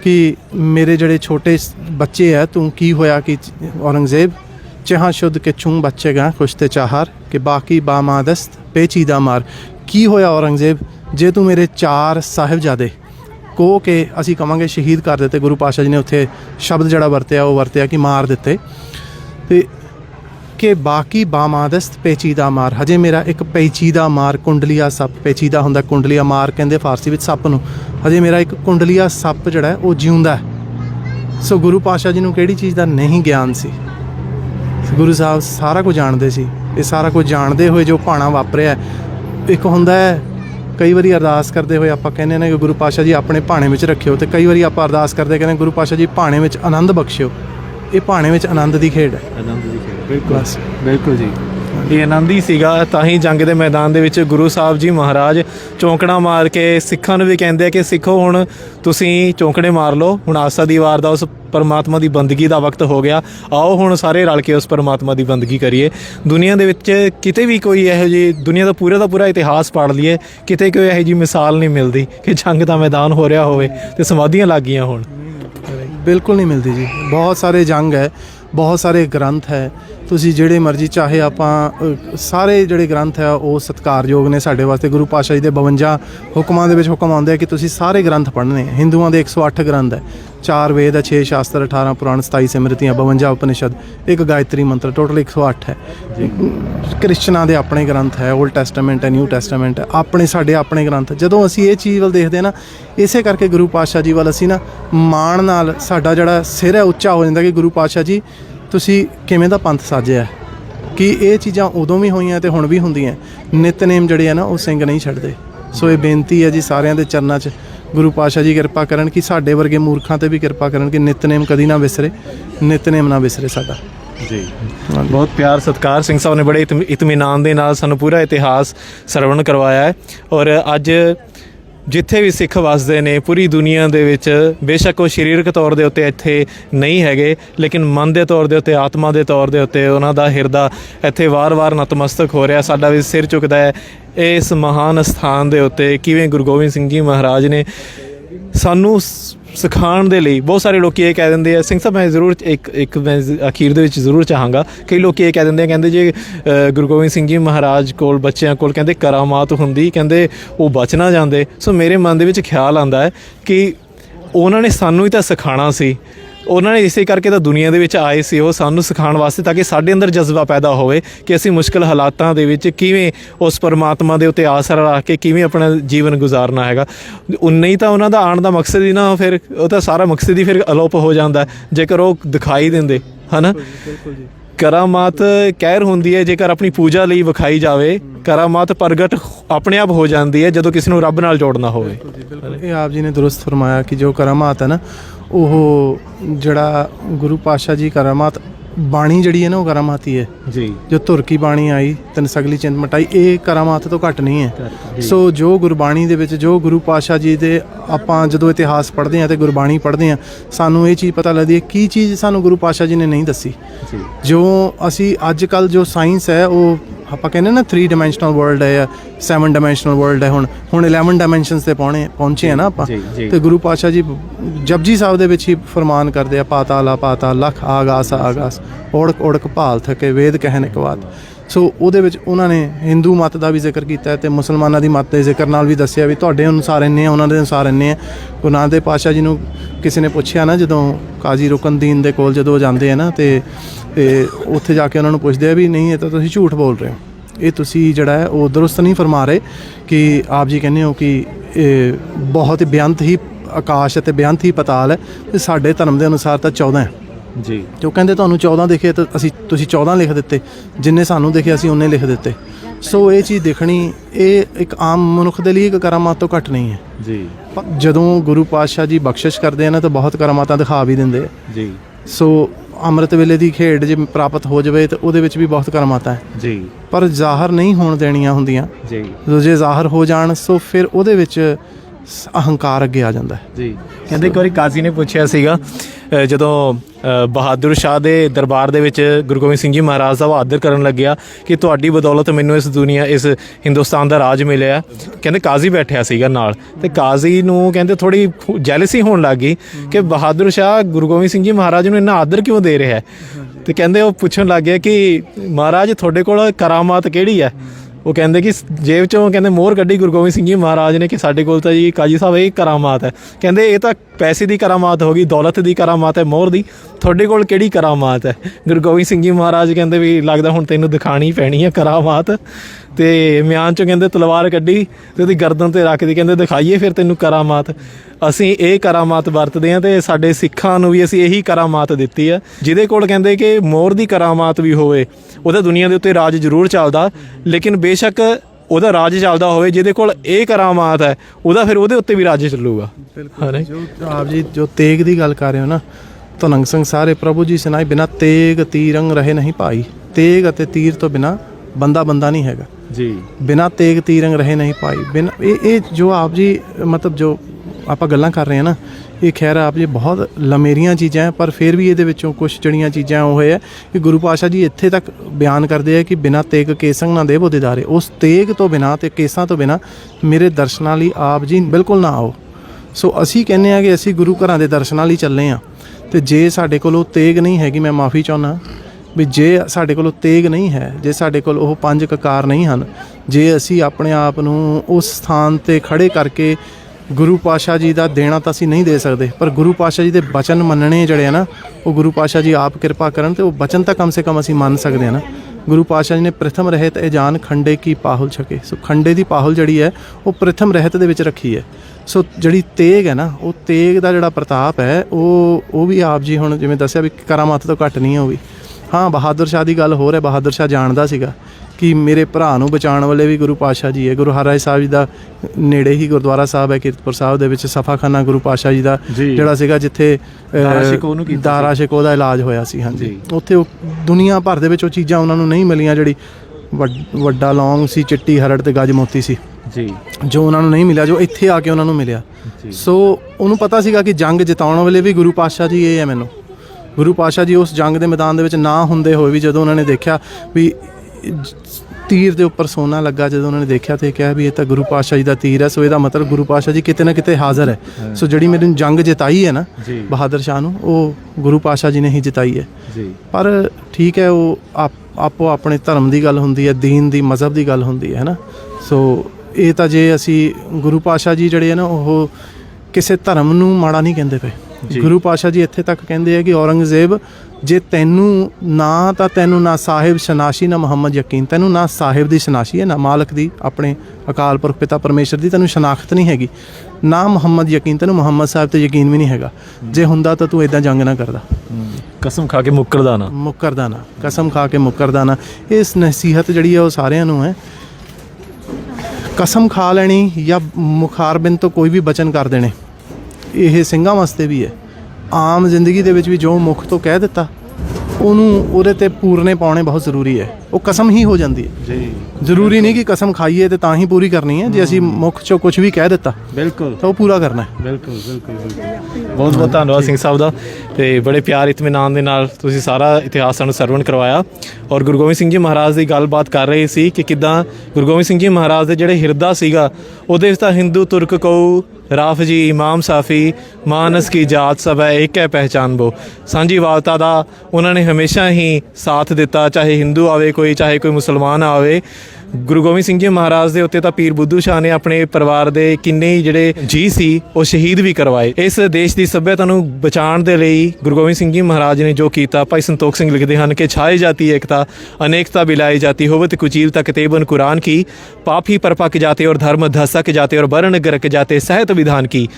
ਕਿ ਮੇਰੇ ਜਿਹੜੇ ਛੋਟੇ ਬੱਚੇ ਆ, ਤੂੰ ਕੀ ਹੋਇਆ ਕਿ ਔਰੰਗਜ਼ੇਬ? ਚਾਹਾਂ ਸ਼ੁੱਧ ਕੇ ਚੁੰਗ ਬੱਚੇਗਾ ਕੁਛ ਤੇ ਚਾਹਰ, ਕਿ ਬਾਕੀ ਬਾਮਾਦਸਤ ਪੇਚੀਦਾ ਮਾਰ। ਕੀ ਹੋਇਆ ਔਰੰਗਜ਼ੇਬ? ਜੇ ਤੂੰ ਮੇਰੇ ਚਾਰ ਸਾਹਿਬਜ਼ਾਦੇ, ਕੋ ਕੇ ਅਸੀਂ ਕਵਾਂਗੇ ਸ਼ਹੀਦ ਕਰ ਦਿੱਤੇ, ਗੁਰੂ ਪਾਤਸ਼ਾਹ ਜੀ ਨੇ ਉੱਥੇ ਸ਼ਬਦ ਜਿਹੜਾ ਵਰਤਿਆ, ਉਹ ਵਰਤਿਆ ਕਿ ਮਾਰ ਦਿੱਤੇ। ਤੇ ਕਿ ਬਾਕੀ ਬਾਮਾਦਸਤ ਪੇਚੀਦਾ ਮਾਰ। ਹਜੇ ਮੇਰਾ ਇੱਕ ਪੇਚੀਦਾ ਮਾਰ ਕੁੰਡਲੀਆ ਸੱਪ ਪੇਚੀਦਾ ਹੁੰਦਾ। ਕੁੰਡਲੀਆ ਮਾਰ ਕਹਿੰਦੇ ਫਾਰਸੀ ਵਿੱਚ ਸੱਪ ਨੂੰ। ਹਜੇ ਮੇਰਾ ਇੱਕ ਕੁੰਡਲੀਆ ਸੱਪ ਜਿਹੜਾ ਉਹ ਜਿਉਂਦਾ ਸੋ ਗੁਰੂ ਪਾਤਸ਼ਾਹ ਜੀ ਨੂੰ ਕਿਹੜੀ ਚੀਜ਼ ਦਾ ਨਹੀਂ ਗਿਆਨ ਸੀ? ਗੁਰੂ ਸਾਹਿਬ ਸਾਰਾ ਕੁਝ ਜਾਣਦੇ ਸੀ। ਇਹ ਸਾਰਾ ਕੁਝ ਜਾਣਦੇ ਹੋਏ ਜੋ ਭਾਣਾ ਵਾਪਰਿਆ ਇੱਕ ਹੁੰਦਾ ਹੈ, ਕਈ ਵਾਰੀ ਅਰਦਾਸ ਕਰਦੇ ਹੋਏ ਆਪਾਂ ਕਹਿੰਦੇ ਨੇ ਕਿ ਗੁਰੂ ਪਾਤਸ਼ਾਹ ਜੀ ਆਪਣੇ ਭਾਣੇ ਵਿੱਚ ਰੱਖਿਓ ਤੇ ਕਈ ਵਾਰੀ ਆਪਾਂ ਅਰਦਾਸ ਕਰਦੇ ਕਹਿੰਦੇ ਗੁਰੂ ਪਾਤਸ਼ਾਹ ਜੀ ਭਾਣੇ ਵਿੱਚ ਆਨੰਦ ਬਖਸ਼ਿਓ। ਇਹ ਭਾਣੇ ਵਿੱਚ ਆਨੰਦ ਦੀ ਖੇਡ ਹੈ। ਆਨੰਦ ਦੀ ਖੇਡ ਬਿਲਕੁਲ। ਬਸ। ਬਿਲਕੁਲ ਜੀ। ਇਹ ਆਨੰਦ ਹੀ ਸੀਗਾ ਤਾਂ ਹੀ ਜੰਗ ਦੇ ਮੈਦਾਨ ਦੇ ਵਿੱਚ ਗੁਰੂ ਸਾਹਿਬ ਜੀ ਮਹਾਰਾਜ ਚੌਂਕੜਾ ਮਾਰ ਕੇ ਸਿੱਖਾਂ ਨੂੰ ਵੀ ਕਹਿੰਦੇ ਆ ਕਿ ਸਿੱਖੋ ਹੁਣ ਤੁਸੀਂ ਚੌਂਕੜੇ ਮਾਰ ਲਓ। ਹੁਣ ਆਸਾ ਦੀ ਵਾਰ ਦਾ ਉਸ ਪਰਮਾਤਮਾ ਦੀ ਬੰਦਗੀ ਦਾ ਵਕਤ ਹੋ ਗਿਆ। ਆਓ ਹੁਣ ਸਾਰੇ ਰਲ ਕੇ ਉਸ ਪਰਮਾਤਮਾ ਦੀ ਬੰਦਗੀ ਕਰੀਏ। ਦੁਨੀਆ ਦੇ ਵਿੱਚ ਕਿਤੇ ਵੀ ਕੋਈ ਇਹੋ ਜਿਹੀ ਦੁਨੀਆ ਦਾ ਪੂਰਾ ਦਾ ਪੂਰਾ ਇਤਿਹਾਸ ਪੜ੍ਹ ਲਈਏ ਕਿਤੇ ਕੋਈ ਇਹੋ ਜਿਹੀ ਮਿਸਾਲ ਨਹੀਂ ਮਿਲਦੀ ਕਿ ਜੰਗ ਦਾ ਮੈਦਾਨ ਹੋ ਰਿਹਾ ਹੋਵੇ ਤੇ ਸਮਾਧੀਆਂ ਲੱਗ ਗਈਆਂ ਹੋਣ। ਬਿਲਕੁਲ ਨਹੀਂ ਮਿਲਦੀ ਜੀ। ਬਹੁਤ ਸਾਰੇ ਜੰਗ ਹੈ, ਬਹੁਤ ਸਾਰੇ ਗ੍ਰੰਥ ਹੈ। ਤੁਸੀਂ ਜਿਹੜੇ ਮਰਜ਼ੀ ਚਾਹੇ ਆਪਾਂ ਸਾਰੇ ਜਿਹੜੇ ਗ੍ਰੰਥ ਹੈ, ਉਹ ਸਤਿਕਾਰਯੋਗ ਨੇ ਸਾਡੇ ਵਾਸਤੇ। ਗੁਰੂ ਪਾਤਸ਼ਾਹ ਜੀ ਦੇ 52 ਹੁਕਮਾਂ ਦੇ ਵਿੱਚ ਹੁਕਮ ਆਉਂਦੇ ਆ ਕਿ ਤੁਸੀਂ ਸਾਰੇ ਗ੍ਰੰਥ ਪੜ੍ਹਨੇ ਆ। ਹਿੰਦੂਆਂ ਦੇ 108 ਗ੍ਰੰਥ ਹੈ। ਚਾਰ ਵੇਦ ਹੈ 6 ਸ਼ਾਸਤਰ 18 ਪੁਰਾਣ 27 ਸਿਮਰਤੀਆਂ 52 ਉਪਨਿਸ਼ਦ, ਇੱਕ ਗਾਇਤਰੀ ਮੰਤਰ, ਟੋਟਲ 108 ਹੈ। ਕ੍ਰਿਸਚਨਾਂ ਦੇ ਆਪਣੇ ਗ੍ਰੰਥ ਹੈ 올ਡ ਟੈਸਟਾਮੈਂਟ ਹੈ ਨਿਊ ਟੈਸਟਾਮੈਂਟ ਹੈ, ਆਪਣੇ ਸਾਡੇ ਆਪਣੇ ਗ੍ਰੰਥ। ਜਦੋਂ ਅਸੀਂ ਇਹ ਚੀਜ਼ ਵੱਲ ਦੇਖਦੇ ਹਾਂ ਨਾ, ਇਸੇ ਕਰਕੇ ਗੁਰੂ ਪਾਤਸ਼ਾਹ ਜੀ ਵੱਲ ਅਸੀਂ ਨਾ ਮਾਣ ਨਾਲ ਸਾਡਾ ਜਿਹੜਾ ਸਿਰ ਹੈ, ਉੱਚਾ ਹੋ ਜਾਂਦਾ ਕਿ ਗੁਰੂ ਪਾਤਸ਼ਾਹ ਜੀ, ਤੁਸੀਂ ਕਿਵੇਂ ਦਾ ਪੰਥ ਸਾਜਿਆ ਹੈ। ਕਿ ਇਹ ਚੀਜ਼ਾਂ ਉਦੋਂ ਵੀ ਹੋਈਆਂ ਤੇ ਹੁਣ ਵੀ ਹੁੰਦੀਆਂ ਨਿਤਨੇਮ ਜਿਹੜੇ ਆ ਨਾ, ਉਹ ਸਿੰਘ ਨਹੀਂ ਛੱਡਦੇ। ਸੋ ਇਹ ਬੇਨਤੀ ਹੈ ਜੀ ਸਾਰਿਆਂ ਦੇ ਚਰਨਾਂ 'ਚ ਗੁਰੂ ਪਾਤਸ਼ਾਹ ਜੀ ਕਿਰਪਾ ਕਰਨ ਕਿ ਸਾਡੇ ਵਰਗੇ ਮੂਰਖਾਂ ਤੇ ਵੀ ਕਿਰਪਾ ਕਰਨ ਕਿ ਨਿਤਨੇਮ ਕਦੀ ਨਾ ਵਿਸਰੇ ਨਿਤਨੇਮ ਨਾ ਵਿਸਰੇ ਸਾਡਾ। ਜੀ। ਬਹੁਤ ਪਿਆਰ ਸਤਕਾਰ ਸਿੰਘ ਸਾਹਿਬ ਨੇ ਬੜੇ ਇਤਮ- ਇਤਮੀਨਾਨ ਦੇ ਨਾਲ ਸਾਨੂੰ ਪੂਰਾ ਇਤਿਹਾਸ ਸਰਵਣ ਕਰਵਾਇਆ ਹੈ। ਔਰ ਅੱਜ ਜਿੱਥੇ ਵੀ ਸਿੱਖ ਵਸਦੇ ਨੇ, ਪੂਰੀ ਦੁਨੀਆ ਦੇ ਵਿੱਚ ਬੇਸ਼ੱਕ ਉਹ ਸਰੀਰਕ ਤੌਰ ਦੇ ਉੱਤੇ ਇੱਥੇ ਨਹੀਂ ਹੈਗੇ, ਲੇਕਿਨ ਮਨ ਦੇ ਤੌਰ ਦੇ ਉੱਤੇ, ਆਤਮਾ ਦੇ ਤੌਰ ਦੇ ਉੱਤੇ ਉਹਨਾਂ ਦਾ ਹਿਰਦਾ ਇੱਥੇ ਵਾਰ-ਵਾਰ ਨਤਮਸਤਕ ਹੋ ਰਿਹਾ, ਸਾਡਾ ਵੀ ਸਿਰ ਝੁਕਦਾ ਹੈ ਇਸ ਮਹਾਨ ਸਥਾਨ ਦੇ ਉੱਤੇ, ਕਿਵੇਂ ਗੁਰੂ ਗੋਬਿੰਦ ਸਿੰਘ ਜੀ ਮਹਾਰਾਜ ਨੇ ਸਾਨੂੰ ਸਿਖਾਉਣ ਦੇ ਲਈ ਬਹੁਤ ਸਾਰੇ ਲੋਕੀ ਇਹ ਕਹਿ ਦਿੰਦੇ ਆ, ਸਿੰਘ ਸਾਹਿਬ, ਮੈਂ ਜ਼ਰੂਰ ਇੱਕ ਇੱਕ, ਮੈਂ ਅਖੀਰ ਦੇ ਵਿੱਚ ਜ਼ਰੂਰ ਚਾਹਾਂਗਾ। ਕਈ ਲੋਕੀ ਇਹ ਕਹਿ ਦਿੰਦੇ ਆ, ਕਹਿੰਦੇ ਜੇ ਗੁਰੂ ਗੋਬਿੰਦ ਸਿੰਘ ਜੀ ਮਹਾਰਾਜ ਕੋਲ, ਬੱਚਿਆਂ ਕੋਲ, ਕਹਿੰਦੇ ਕਰਾਮਾਤ ਹੁੰਦੀ, ਕਹਿੰਦੇ ਉਹ ਬਚ ਨਾ ਜਾਂਦੇ। ਸੋ ਮੇਰੇ ਮਨ ਦੇ ਵਿੱਚ ਖਿਆਲ ਆਂਦਾ ਹੈ ਕਿ ਉਹਨਾਂ ਨੇ ਸਾਨੂੰ ਹੀ ਤਾਂ ਸਿਖਾਣਾ ਸੀ। ਉਹਨਾਂ ਨੇ ਇਸੇ ਕਰਕੇ ਤਾਂ ਦੁਨੀਆ ਦੇ ਵਿੱਚ ਆਏ ਸੀ ਉਹ ਸਾਨੂੰ ਸਿਖਾਉਣ ਵਾਸਤੇ ਤਾਂ ਕਿ ਸਾਡੇ ਅੰਦਰ ਜਜ਼ਬਾ ਪੈਦਾ ਹੋਵੇ ਕਿ ਅਸੀਂ ਮੁਸ਼ਕਲ ਹਾਲਾਤਾਂ ਦੇ ਵਿੱਚ ਕਿਵੇਂ ਉਸ ਪਰਮਾਤਮਾ ਦੇ ਉੱਤੇ ਆਸਰਾ ਰੱਖ ਕੇ ਕਿਵੇਂ ਆਪਣਾ ਜੀਵਨ ਗੁਜ਼ਾਰਨਾ ਹੈਗਾ। ਉਨੇ ਹੀ ਤਾਂ ਉਹਨਾਂ ਦਾ ਆਉਣ ਦਾ ਮਕਸਦ ਹੀ ਨਾ ਫਿਰ ਉਹ ਤਾਂ ਸਾਰਾ ਮਕਸਦ ਹੀ ਫਿਰ ਅਲੋਪ ਹੋ ਜਾਂਦਾ ਜੇਕਰ ਉਹ ਦਿਖਾਈ ਦਿੰਦੇ, ਹਨਾ? ਬਿਲਕੁਲ ਜੀ। ਕਰਾਮਾਤ ਕਹਿਰ ਹੁੰਦੀ ਹੈ, ਜੇਕਰ ਆਪਣੀ ਪੂਜਾ ਲਈ ਵਿਖਾਈ ਜਾਵੇ, ਕਰਾਮਾਤ ਪ੍ਰਗਟ ਆਪਣੇ ਆਪ ਹੋ ਜਾਂਦੀ ਹੈ, ਜਦੋਂ ਕਿਸੇ ਨੂੰ ਰੱਬ ਨਾਲ ਜੋੜਨਾ ਹੋਵੇ। ਇਹ ਆਪ ਜੀ ਨੇ ਦਰੁਸਤ ਫਰਮਾਇਆ ਕਿ ਜੋ ਕਰਾਮਾਤ ਹੈ ਨਾ, ਉਹ ਜਿਹੜਾ ਗੁਰੂ ਪਾਤਸ਼ਾਹ ਜੀ ਕਰਾਮਾਤ ਬਾਣੀ ਜਿਹੜੀ ਹੈ ਨਾ ਉਹ ਕਰਾਮਾਤ ਹੀ। ਜੀ। ਜੋ ਧੁਰ ਕੀ ਬਾਣੀ ਆਈ ਤਨ ਸਗਲੀ ਚਿੰਤ ਮਟਾਈ ਇਹ ਕਰਾਮਾਤ ਤੋਂ ਘੱਟ ਨਹੀਂ ਹੈ। ਸੋ ਜੋ ਗੁਰਬਾਣੀ ਦੇ ਵਿੱਚ ਜੋ ਗੁਰੂ ਪਾਤਸ਼ਾਹ ਜੀ ਦੇ ਆਪਾਂ ਜਦੋਂ ਇਤਿਹਾਸ ਪੜ੍ਹਦੇ ਹਾਂ ਤੇ ਗੁਰਬਾਣੀ ਪੜ੍ਹਦੇ ਹਾਂ ਸਾਨੂੰ ਇਹ ਚੀਜ਼ ਪਤਾ ਲੱਗਦੀ ਹੈ ਕੀ ਚੀਜ਼ ਸਾਨੂੰ ਗੁਰੂ ਪਾਤਸ਼ਾਹ ਜੀ ਨੇ ਨਹੀਂ ਦੱਸੀ। ਜੀ। ਜੋ ਅਸੀਂ ਅੱਜ ਕੱਲ ਜੋ ਸਾਇੰਸ ਹੈ ਉਹ ਆਪਾਂ ਕਹਿੰਦੇ ਨਾ 3 ਡਾਈਮੈਂਸ਼ਨਲ ਵਰਲਡ ਹੈ ਜਾਂ 7 ਡਾਈਮੈਂਸ਼ਨਲ ਵਰਲਡ ਹੈ ਹੁਣ ਹੁਣ 11 ਡਾਈਮੈਂਸ਼ਨਸ ਤੇ ਪਹੁੰਚੇ ਪਹੁੰਚੇ ਆ ਨਾ ਆਪਾਂ। ਤੇ ਗੁਰੂ ਪਾਤਸ਼ਾਹ ਜੀ ਜਪਜੀ ਸਾਹਿਬ ਦੇ ਵਿੱਚ ਹੀ ਫਰਮਾਨ ਕਰਦੇ ਆ ਪਾਤਾਲਾ ਪਾਤਾਲ ਲਖ ਆਗਾਸ ਆਗਾਸ ਓੜਕ ਓੜਕ ਭਾਲ ਥਕੇ ਵੇਦ ਕਹਿਨ ਇੱਕ ਬਾਤ ਸੋ ਉਹਦੇ ਵਿੱਚ ਉਹਨਾਂ ਨੇ ਹਿੰਦੂ ਮਤ ਦਾ ਵੀ ਜ਼ਿਕਰ ਕੀਤਾ ਹੈ ਤੇ ਮੁਸਲਮਾਨਾਂ ਦੀ ਮਤ ਦੇ ਜ਼ਿਕਰ ਨਾਲ ਵੀ ਦੱਸਿਆ ਵੀ ਤੁਹਾਡੇ ਅਨੁਸਾਰ ਇੰਨੇ ਆ, ਉਹਨਾਂ ਦੇ ਅਨੁਸਾਰ ਇੰਨੇ ਆ। ਗੁਰੂ ਨਾਨਕ ਦੇਵ ਪਾਤਸ਼ਾਹ ਜੀ ਨੂੰ ਕਿਸੇ ਨੇ ਪੁੱਛਿਆ ਨਾ ਜਦੋਂ ਕਾਜ਼ੀ ਰੁਕਨਦੀਨ ਦੇ ਕੋਲ ਜਦੋਂ ਜਾਂਦੇ ਆ ਨਾ ਤੇ ਉੱਥੇ ਜਾ ਕੇ ਉਹਨਾਂ ਨੂੰ ਪੁੱਛਦੇ ਆ ਵੀ ਨਹੀਂ, ਇਹ ਤਾਂ ਤੁਸੀਂ ਝੂਠ ਬੋਲ ਰਹੇ ਹੋ। ਇਹ ਤੁਸੀਂ ਜਿਹੜਾ ਹੈ ਉਹ ਦਰੁਸਤ ਨਹੀਂ ਫਰਮਾ ਰਹੇ ਕਿ ਆਪ ਜੀ ਕਹਿੰਦੇ ਹੋ ਕਿ ਇਹ ਬਹੁਤ ਹੀ ਬੇਅੰਤ ਹੀ ਆਕਾਸ਼ ਅਤੇ ਬੇਅੰਤ ਹੀ ਪਤਾਲ ਹੈ ਤੇ ਸਾਡੇ ਧਰਮ ਦੇ ਅਨੁਸਾਰ ਤਾਂ 14 ਹੈ। ਜੀ। ਜੋ ਕਹਿੰਦੇ ਤੁਹਾਨੂੰ 14 ਦਿਖੇ ਤਾਂ ਅਸੀਂ ਤੁਸੀਂ 14 ਲਿਖ ਦਿੱਤੇ। ਜਿੰਨੇ ਸਾਨੂੰ ਦਿਖੇ ਅਸੀਂ ਉਹਨੇ ਲਿਖ ਦਿੱਤੇ। ਸੋ ਇਹ ਚੀਜ਼ ਦੇਖਣੀ ਇਹ ਇੱਕ ਆਮ ਮਨੁੱਖ ਦੇ ਲਈ ਇੱਕ ਕਰਾਮਾਤ ਤੋਂ ਘੱਟ ਨਹੀਂ ਹੈ। ਜੀ। ਪਰ ਜਦੋਂ ਗੁਰੂ ਪਾਤਸ਼ਾਹ ਜੀ ਬਖਸ਼ਿਸ਼ ਕਰਦੇ ਆ ਨਾ ਤਾਂ ਬਹੁਤ ਕਰਾਮਾਤਾਂ ਦਿਖਾ ਵੀ ਦਿੰਦੇ ਆ। ਜੀ। ਸੋ ਅੰਮ੍ਰਿਤ ਵੇਲੇ ਦੀ ਖੇਡ ਜੇ ਪ੍ਰਾਪਤ ਹੋ ਜਾਵੇ ਤਾਂ ਉਹਦੇ ਵਿੱਚ ਵੀ ਬਹੁਤ ਕਰਾਮਾਤਾਂ ਹੈ। ਜੀ। ਪਰ ਜ਼ਾਹਰ ਨਹੀਂ ਹੋਣ ਦੇਣੀਆਂ ਹੁੰਦੀਆਂ। ਜੀ। ਜੇ ਜ਼ਾਹਰ ਹੋ ਜਾਣ ਸੋ ਫਿਰ ਉਹਦੇ ਵਿੱਚ ਅਹੰਕਾਰ ਅੱਗੇ ਆ ਜਾਂਦਾ ਹੈ। ਜੀ। ਕਹਿੰਦੇ ਇੱਕ ਵਾਰੀ ਕਾਜ਼ੀ ਨੇ ਪੁੱਛਿਆ ਸੀਗਾ ਜਦੋਂ ਬਹਾਦਰ ਸ਼ਾਹ ਦੇ ਦਰਬਾਰ ਦੇ ਵਿੱਚ ਗੁਰੂ ਗੋਬਿੰਦ ਸਿੰਘ ਜੀ ਮਹਾਰਾਜ ਦਾ ਆਦਰ ਕਰਨ ਲੱਗਿਆ ਕਿ ਤੁਹਾਡੀ ਬਦੌਲਤ ਮੈਨੂੰ ਇਸ ਦੁਨੀਆ, ਇਸ ਹਿੰਦੁਸਤਾਨ ਦਾ ਰਾਜ ਮਿਲਿਆ। ਕਹਿੰਦੇ ਕਾਜ਼ੀ ਬੈਠਿਆ ਸੀਗਾ ਨਾਲ। ਤੇ ਕਾਜ਼ੀ ਨੂੰ ਕਹਿੰਦੇ ਥੋੜੀ ਜੈਲਸੀ ਹੋਣ ਲੱਗੀ ਕਿ ਬਹਾਦਰ ਸ਼ਾਹ ਗੁਰੂ ਗੋਬਿੰਦ ਸਿੰਘ ਜੀ ਮਹਾਰਾਜ ਨੂੰ ਇੰਨਾ ਆਦਰ ਕਿਉਂ ਦੇ ਰਿਹਾ ਹੈ? ਤੇ ਕਹਿੰਦੇ ਉਹ ਪੁੱਛਣ ਲੱਗ ਗਿਆ ਕਿ ਮਹਾਰਾਜ ਤੁਹਾਡੇ ਕੋਲ ਕਰਾਮਾਤ ਕਿਹੜੀ ਹੈ? ਉਹ ਕਹਿੰਦੇ ਕਿ ਜੇਬ ਚੋਂ ਕਹਿੰਦੇ ਮੋਹਰ ਕੱਢੀ ਗੁਰੂ ਗੋਬਿੰਦ ਸਿੰਘ ਜੀ ਮਹਾਰਾਜ ਨੇ ਕਿ ਸਾਡੇ ਕੋਲ ਤਾਂ ਜੀ ਕਾਜੀ ਸਾਹਿਬ ਇਹ ਕਰਾਮਾਤ ਹੈ। ਕਹਿੰਦੇ ਇਹ ਤਾਂ ਪੈਸੇ ਦੀ ਕਰਾਮਾਤ ਹੋ ਗਈ, ਦੌਲਤ ਦੀ ਕਰਾਮਾਤ ਹੈ, ਮੋਹਰ ਦੀ। ਤੁਹਾਡੇ ਕੋਲ ਕਿਹੜੀ ਕਰਾਮਾਤ ਹੈ? ਗੁਰੂ ਗੋਬਿੰਦ ਸਿੰਘ ਜੀ ਮਹਾਰਾਜ ਕਹਿੰਦੇ ਵੀ ਲੱਗਦਾ ਹੁਣ ਤੈਨੂੰ ਦਿਖਾਣੀ ਪੈਣੀ ਹੈ ਕਰਾਮਾਤ। ਤੇ ਮਿਆਨ ਚੋਂ ਕਹਿੰਦੇ ਤਲਵਾਰ ਕੱਢੀ ਤੇ ਉਹਦੀ ਗਰਦਨ ਤੇ ਰੱਖਦੀ, ਕਹਿੰਦੇ ਦਿਖਾਈਏ ਫਿਰ ਤੈਨੂੰ ਕਰਾਮਾਤ। ਅਸੀਂ ਇਹ ਕਰਾਮਾਤ ਵਰਤਦੇ ਹਾਂ ਤੇ ਸਾਡੇ ਸਿੱਖਾਂ ਨੂੰ ਵੀ ਅਸੀਂ ਇਹੀ ਕਰਾਮਾਤ ਦਿੱਤੀ ਆ ਜਿਹਦੇ ਕੋਲ ਕਹਿੰਦੇ ਕਿ ਮੋਰ ਦੀ ਕਰਾਮਾਤ ਵੀ ਹੋਵੇ ਉਹਦਾ ਦੁਨੀਆ ਦੇ ਉੱਤੇ ਰਾਜ ਜ਼ਰੂਰ ਚੱਲਦਾ ਲੇਕਿਨ ਬੇਸ਼ੱਕ ਉਹਦਾ ਰਾਜ ਚੱਲਦਾ ਹੋਵੇ ਜਿਹਦੇ ਕੋਲ ਇਹ ਕਰਾਮਾਤ ਹੈ ਉਹਦਾ ਫਿਰ ਉਹਦੇ ਉੱਤੇ ਵੀ ਰਾਜ ਚੱਲੂਗਾ। ਬਿਲਕੁਲ। ਜੋ ਆਪ ਜੀ ਜੋ ਤੇਗ ਦੀ ਗੱਲ ਕਰ ਰਹੇ ਹੋ ਨਾ ਧਨੰਗ ਸਿੰਘ ਸਾਰੇ ਪ੍ਰਭੂ ਜੀ ਸੁਨਾਈ ਬਿਨਾ ਤੇਗ ਤੀਰੰਗ ਰਹੇ ਨਹੀਂ ਭਾਈ। ਤੇਗ ਅਤੇ ਤੀਰ ਤੋਂ ਬਿਨਾ ਬੰਦਾ ਬੰਦਾ ਨਹੀਂ ਹੈਗਾ। ਜੀ। ਬਿਨਾ ਤੇਗ ਤੀਰੰਗ ਰਹੇ ਨਹੀਂ ਭਾਈ। ਬਿਨ ਇਹ ਇਹ ਜੋ ਆਪ ਜੀ ਮਤਲਬ ਜੋ ਆਪਾਂ ਗੱਲਾਂ ਕਰ ਰਹੇ ਹਾਂ ਨਾ, ਇਹ ਖੈਰ ਆਪ ਜੀ ਬਹੁਤ ਲਮੇਰੀਆਂ ਚੀਜ਼ਾਂ ਹੈ, ਪਰ ਫਿਰ ਵੀ ਇਹਦੇ ਵਿੱਚੋਂ ਕੁਝ ਜਿਹੜੀਆਂ ਚੀਜ਼ਾਂ ਉਹ ਹੈ ਕਿ ਗੁਰੂ ਪਾਸ਼ਾ ਜੀ ਇੱਥੇ ਤੱਕ ਬਿਆਨ ਕਰਦੇ ਆ ਕਿ ਬਿਨਾ ਤੇਗ ਕੇਸੰਗ ਨਾ ਦੇਵੋ ਦਿਦਾਰੇ ਉਸ ਤੇਗ ਤੋਂ ਬਿਨਾ ਤੇ ਕੇਸਾਂ ਤੋਂ ਬਿਨਾ ਮੇਰੇ ਦਰਸ਼ਨਾਂ ਲਈ ਆਪ ਜੀ ਬਿਲਕੁਲ ਨਾ ਆਓ। ਸੋ ਅਸੀਂ ਕਹਿੰਦੇ ਆ ਕਿ ਅਸੀਂ ਗੁਰੂ ਘਰਾਂ ਦੇ ਦਰਸ਼ਨਾਂ ਲਈ ਚੱਲੇ ਆ ਤੇ ਜੇ ਸਾਡੇ ਕੋਲ ਉਹ ਤੇਗ ਨਹੀਂ ਹੈਗੀ, ਮੈਂ ਮਾਫੀ ਚਾਹੁੰਦਾ ਵੀ ਜੇ ਸਾਡੇ ਕੋਲ ਤੇਗ ਨਹੀਂ ਹੈ, ਜੇ ਸਾਡੇ ਕੋਲ ਉਹ ਪੰਜ ਕਕਾਰ ਨਹੀਂ ਹਨ, ਜੇ ਅਸੀਂ ਆਪਣੇ ਆਪ ਨੂੰ ਉਸ ਸਥਾਨ ਤੇ ਖੜੇ ਕਰਕੇ ਗੁਰੂ ਪਾਸ਼ਾ ਜੀ ਦਾ ਦੇਣਾ ਤਾਂ ਅਸੀਂ ਨਹੀਂ ਦੇ ਸਕਦੇ, ਪਰ ਗੁਰੂ ਪਾਸ਼ਾ ਜੀ ਦੇ ਬਚਨ ਮੰਨਣੇ ਜਿਹੜੇ ਆ ਨਾ, ਉਹ ਗੁਰੂ ਪਾਸ਼ਾ ਜੀ ਆਪ ਕਿਰਪਾ ਕਰਨ ਤੇ ਉਹ ਬਚਨ ਤਾਂ ਕਮ ਸੇ ਕਮ ਅਸੀਂ ਮੰਨ ਸਕਦੇ ਆ ਨਾ। ਗੁਰੂ ਪਾਸ਼ਾ ਜੀ ਨੇ ਪ੍ਰਥਮ ਰਹਿਤ ਇਹ ਜਾਨ ਖੰਡੇ ਕੀ ਪਾਹੁਲ ਛਕੇ। ਸੋ ਖੰਡੇ ਦੀ ਪਾਹੁਲ ਜਿਹੜੀ ਹੈ, ਉਹ ਪ੍ਰਥਮ ਰਹਿਤ ਦੇ ਵਿੱਚ ਰੱਖੀ ਹੈ। ਸੋ ਜਿਹੜੀ ਤੇਗ ਹੈ ਨਾ, ਉਹ ਤੇਗ ਦਾ ਜਿਹੜਾ ਪ੍ਰਤਾਪ ਹੈ, ਉਹ ਉਹ ਵੀ ਆਪ ਜੀ ਹੁਣ ਜਿਵੇਂ ਦੱਸਿਆ ਵੀ ਕਰਾਮਾਤ ਤੋਂ ਘੱਟ ਨਹੀਂ ਹੈ ਉਹ ਵੀ। ਹਾਂ, ਬਹਾਦਰ ਸ਼ਾਹ ਦੀ ਗੱਲ ਹੋਰ ਹੈ, ਬਹਾਦਰ ਸ਼ਾਹ ਜਾਣਦਾ ਸੀਗਾ। ਕਿ ਮੇਰੇ ਭਰਾ ਨੂੰ ਬਚਾਉਣ ਵਾਲੇ ਵੀ ਗੁਰੂ ਪਾਤਸ਼ਾਹ ਜੀ ਹੈ। ਗੁਰੂ ਹਰਿਰਾਏ ਸਾਹਿਬ ਜੀ ਦਾ ਨੇੜੇ ਹੀ ਗੁਰਦੁਆਰਾ ਸਾਹਿਬ ਹੈ ਕੀਰਤਪੁਰ ਸਾਹਿਬ ਦੇ ਵਿੱਚ ਸਫਾਖਾਨਾ ਗੁਰੂ ਪਾਤਸ਼ਾਹ ਜੀ ਦਾ। ਜਿਹੜਾ ਸੀਗਾ ਜਿੱਥੇ ਅ, ਦਾਰਾ ਸ਼ਿਕੋ ਨੂੰ ਕੀਤਾ ਦਾ ਇਲਾਜ ਹੋਇਆ ਸੀ ਹਾਂਜੀ। ਉੱਥੇ ਉਹ ਦੁਨੀਆ ਭਰ ਦੇ ਵਿੱਚ ਉਹ ਚੀਜ਼ਾਂ ਉਹਨਾਂ ਨੂੰ ਨਹੀਂ ਮਿਲੀਆਂ ਜਿਹੜੀ ਵੱਡ- ਲੌਂਗ ਸੀ ਚਿੱਟੀ ਹਰੜ ਤੇ ਗੱਜ ਮੋਤੀ ਸੀ। ਜੀ। ਜੋ ਉਹਨਾਂ ਨੂੰ ਨਹੀਂ ਮਿਲਿਆ ਜੋ ਇੱਥੇ ਆ ਕੇ ਉਹਨਾਂ ਨੂੰ ਮਿਲਿਆ। ਸੋ ਉਹਨੂੰ ਪਤਾ ਸੀਗਾ ਕਿ ਜੰਗ ਜਿਤਾਉਣ ਵੇਲੇ ਵੀ ਗੁਰੂ ਪਾਤਸ਼ਾਹ ਜੀ ਇਹ ਹੈ ਮੈਨੂੰ। ਗੁਰੂ ਪਾਤਸ਼ਾਹ ਜੀ ਉਸ ਜੰਗ ਦੇ ਮੈਦਾਨ ਦੇ ਵਿੱਚ ਨਾ ਹੁੰਦੇ ਹੋਏ ਵੀ ਜਦੋਂ ਉਹਨਾਂ ਨੇ ਦੇਖਿਆ ਵੀ ਤੀਰ ਦੇ ਉੱਪਰ ਸੋਨਾ ਲੱਗਾ ਜਦੋਂ ਉਹਨਾਂ ਨੇ ਦੇਖਿਆ ਤੇ ਕਿਹਾ ਵੀ ਇਹ ਤਾਂ ਗੁਰੂ ਪਾਤਸ਼ਾਹ ਜੀ ਦਾ ਤੀਰ ਹੈ ਸੋ ਇਹਦਾ ਮਤਲਬ ਗੁਰੂ ਪਾਤਸ਼ਾਹ ਜੀ ਕਿਤੇ ਨਾ ਕਿਤੇ ਹਾਜ਼ਰ ਹੈ। ਸੋ ਜਿਹੜੀ ਮੈਨੂੰ ਜੰਗ ਜਿਤਾਈ ਹੈ ਨਾ। ਬਹਾਦਰ ਸ਼ਾਹ ਨੂੰ ਉਹ ਗੁਰੂ ਪਾਤਸ਼ਾਹ ਜੀ ਨੇ ਹੀ ਜਿਤਾਈ ਹੈ। ਜੀ। ਪਰ ਠੀਕ ਹੈ ਉਹ ਆਪ- ਆਪੋ ਆਪਣੇ ਧਰਮ ਦੀ ਗੱਲ ਹੁੰਦੀ ਹੈ ਦੀਨ ਦੀ ਮਜ਼ਹਬ ਦੀ ਗੱਲ ਹੁੰਦੀ ਹੈ ਨਾ? ਸੋ ਇਹ ਤਾਂ ਜੇ ਅਸੀਂ ਗੁਰੂ ਪਾਸ਼ਾ ਜੀ ਜਿਹੜੇ ਆ ਨਾ ਉਹ ਕਿਸੇ ਧਰਮ ਨੂੰ ਮਾੜਾ ਨਹੀਂ ਕਹਿੰਦੇ ਪਏ। ਗੁਰੂ ਪਾਸ਼ਾ ਜੀ ਇੱਥੇ ਤੱਕ ਕਹਿੰਦੇ ਆ ਕਿ ਔਰੰਗਜ਼ੇਬ ਜੇ ਤੈਨੂੰ ਨਾ ਤਾਂ ਤੈਨੂੰ ਨਾ ਸਾਹਿਬ ਸ਼ਨਾਸ਼ੀ ਨਾ ਮੁਹੰਮਦ ਯਕੀਨ ਤੈਨੂੰ ਨਾ ਸਾਹਿਬ ਦੀ ਸ਼ਨਾਸ਼ੀ ਹੈ ਨਾ ਮਾਲਕ ਦੀ ਆਪਣੇ ਅਕਾਲ ਪੁਰਖ ਪਿਤਾ ਪਰਮੇਸ਼ਰ ਦੀ ਤੈਨੂੰ ਸ਼ਨਾਖਤ ਨਹੀਂ ਹੈਗੀ। ਨਾ ਮੁਹੰਮਦ ਯਕੀਨ ਤੈਨੂੰ ਮੁਹੰਮਦ ਸਾਹਿਬ ਤੇ ਯਕੀਨ ਵੀ ਨਹੀਂ ਹੈਗਾ। ਜੇ ਹੁੰਦਾ ਤਾਂ ਤੂੰ ਇਦਾਂ ਜੰਗ ਨਾ ਕਰਦਾ। ਕਸਮ ਖਾ ਕੇ ਮੁੱਕਰਦਾ ਨਾ। ਮੁੱਕਰਦਾ ਨਾ। ਕਸਮ ਖਾ ਕੇ ਮੁੱਕਰਦਾ ਨਾ। ਇਸ ਨਸੀਹਤ ਜਿਹੜੀ ਹੈ ਉਹ ਸਾਰਿਆਂ ਨੂੰ ਹੈ। ਕਸਮ ਖਾ ਲੈਣੀ ਜਾਂ ਮੁਖਾਰਬਿੰਦ ਤੋਂ ਕੋਈ ਵੀ ਬਚਨ ਕਰ ਦੇਣੇ। ਇਹ ਸਿੰਘਾਂ ਵਾਸਤੇ ਵੀ ਹੈ। ਆਮ ਜ਼ਿੰਦਗੀ ਦੇ ਵਿੱਚ ਵੀ ਜੋ ਮੁਖ ਤੋਂ ਕਹਿ ਦਿੱਤਾ ਉਹਨੂੰ ਉਹਦੇ ਤੇ ਪੂਰਨੇ ਪਾਉਣੇ ਬਹੁਤ ਜ਼ਰੂਰੀ ਹੈ। ਉਹ ਕਸਮ ਹੀ ਹੋ ਜਾਂਦੀ ਹੈ। ਜੀ ਜ਼ਰੂਰੀ ਨਹੀਂ ਕਿ ਕਸਮ ਖਾਈਏ ਤੇ ਤਾਂ ਹੀ ਪੂਰੀ ਕਰਨੀ ਹੈ। ਜੇ ਅਸੀਂ ਮੁੱਖ ਚੋਂ ਕੁਝ ਵੀ ਕਹਿ ਦਿੱਤਾ ਬਿਲਕੁਲ। ਤਾਂ ਉਹ ਪੂਰਾ ਕਰਨਾ ਹੈ। ਬਿਲਕੁਲ ਬਿਲਕੁਲ ਬਿਲਕੁਲ। ਬਹੁਤ ਬਹੁਤ ਧੰਨਵਾਦ ਸਿੰਘ ਸਾਹਿਬ ਦਾ ਤੇ ਬੜੇ ਪਿਆਰ ਇਤਮਿਨਾਨ ਦੇ ਨਾਲ ਤੁਸੀਂ ਸਾਰਾ ਇਤਿਹਾਸ ਸਾਨੂੰ ਸਰਵਣ ਕਰਵਾਇਆ। ਔਰ ਗੁਰੂ ਗੋਬਿੰਦ ਸਿੰਘ ਜੀ ਮਹਾਰਾਜ ਦੀ ਗੱਲਬਾਤ ਕਰ ਰਹੇ ਸੀ ਕਿ ਕਿਦਾਂ ਗੁਰੂ ਗੋਬਿੰਦ ਸਿੰਘ ਜੀ ਮਹਾਰਾਜ ਦੇ ਜਿਹੜੇ ਹਿਰਦਾ ਸੀਗਾ ਉਹਦੇ ਵਿੱਚ ਤਾਂ ਹਿੰਦੂ ਤੁਰਕ ਕਉ ਰਾਫਜੀ ਇਮਾਮ ਸਾਫੀ, ਮਾਨਸ ਕੀ ਜਾਤ ਸਭ ਹੈ, ਇੱਕ ਹੈ ਪਹਿਚਾਨ ਬੋ ਸਾਂਝੀਵਾਲਤਾ ਦਾ ਉਹਨਾਂ ਨੇ ਹਮੇਸ਼ਾ ਹੀ ਸਾਥ ਦਿੱਤਾ, ਚਾਹੇ ਹਿੰਦੂ ਆਵੇ ਕੋਈ, ਚਾਹੇ ਕੋਈ ਮੁਸਲਮਾਨ ਆਵੇ। ਗੁਰੂ ਗੋਬਿੰਦ ਸਿੰਘ ਜੀ ਮਹਾਰਾਜ ਦੇ ਉੱਤੇ ਤਾਂ ਪੀਰ ਬੁੱਧੂ ਸ਼ਾਹ ਨੇ ਆਪਣੇ ਪਰਿਵਾਰ ਦੇ ਕਿੰਨੇ ਹੀ ਜਿਹੜੇ ਜੀ ਸੀ, ਉਹ ਸ਼ਹੀਦ ਵੀ ਕਰਵਾਏ। ਇਸ ਦੇਸ਼ ਦੀ ਸੱਭਿਅਤਾ ਨੂੰ ਬਚਾਉਣ ਦੇ ਲਈ ਗੁਰੂ ਗੋਬਿੰਦ ਸਿੰਘ ਜੀ ਮਹਾਰਾਜ ਨੇ ਜੋ ਕੀਤਾ, ਭਾਈ ਸੰਤੋਖ ਸਿੰਘ ਲਿਖਦੇ ਹਨ ਕਿ ਛਾਏ ਜਾਤੀ, ਏਕਤਾ, ਅਨੇਕਤਾ ਬਿਲਾਈ ਜਾਤੀ, ਹੋਵਤ ਤੱਕ ਤੇਬਨ ਕੁਰਾਨ ਕੀ, ਪਾਪ ਹੀ ਪਰਪਕ ਜਾਤੇ ਔਰ ਧਰਮ ਧਸਕ ਜਾਤੇ ਔਰ ਵਰਣ ਗਰਕ ਜਾਤੇ, ਸਹਿਤ ਵਿਧਾਨ ਕੀ।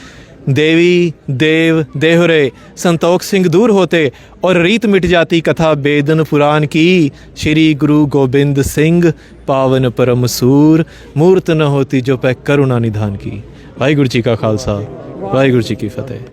देवी देव देहरे संतोख सिंह दूर होते और रीत मिट जाती कथा बेदन पुराण की श्री गुरु गोबिंद सिंह पावन परम सूर मूर्त न होती जो पै करुणा निधान की वाहिगुरु जी का खालसा वाहिगुरु जी की फतेह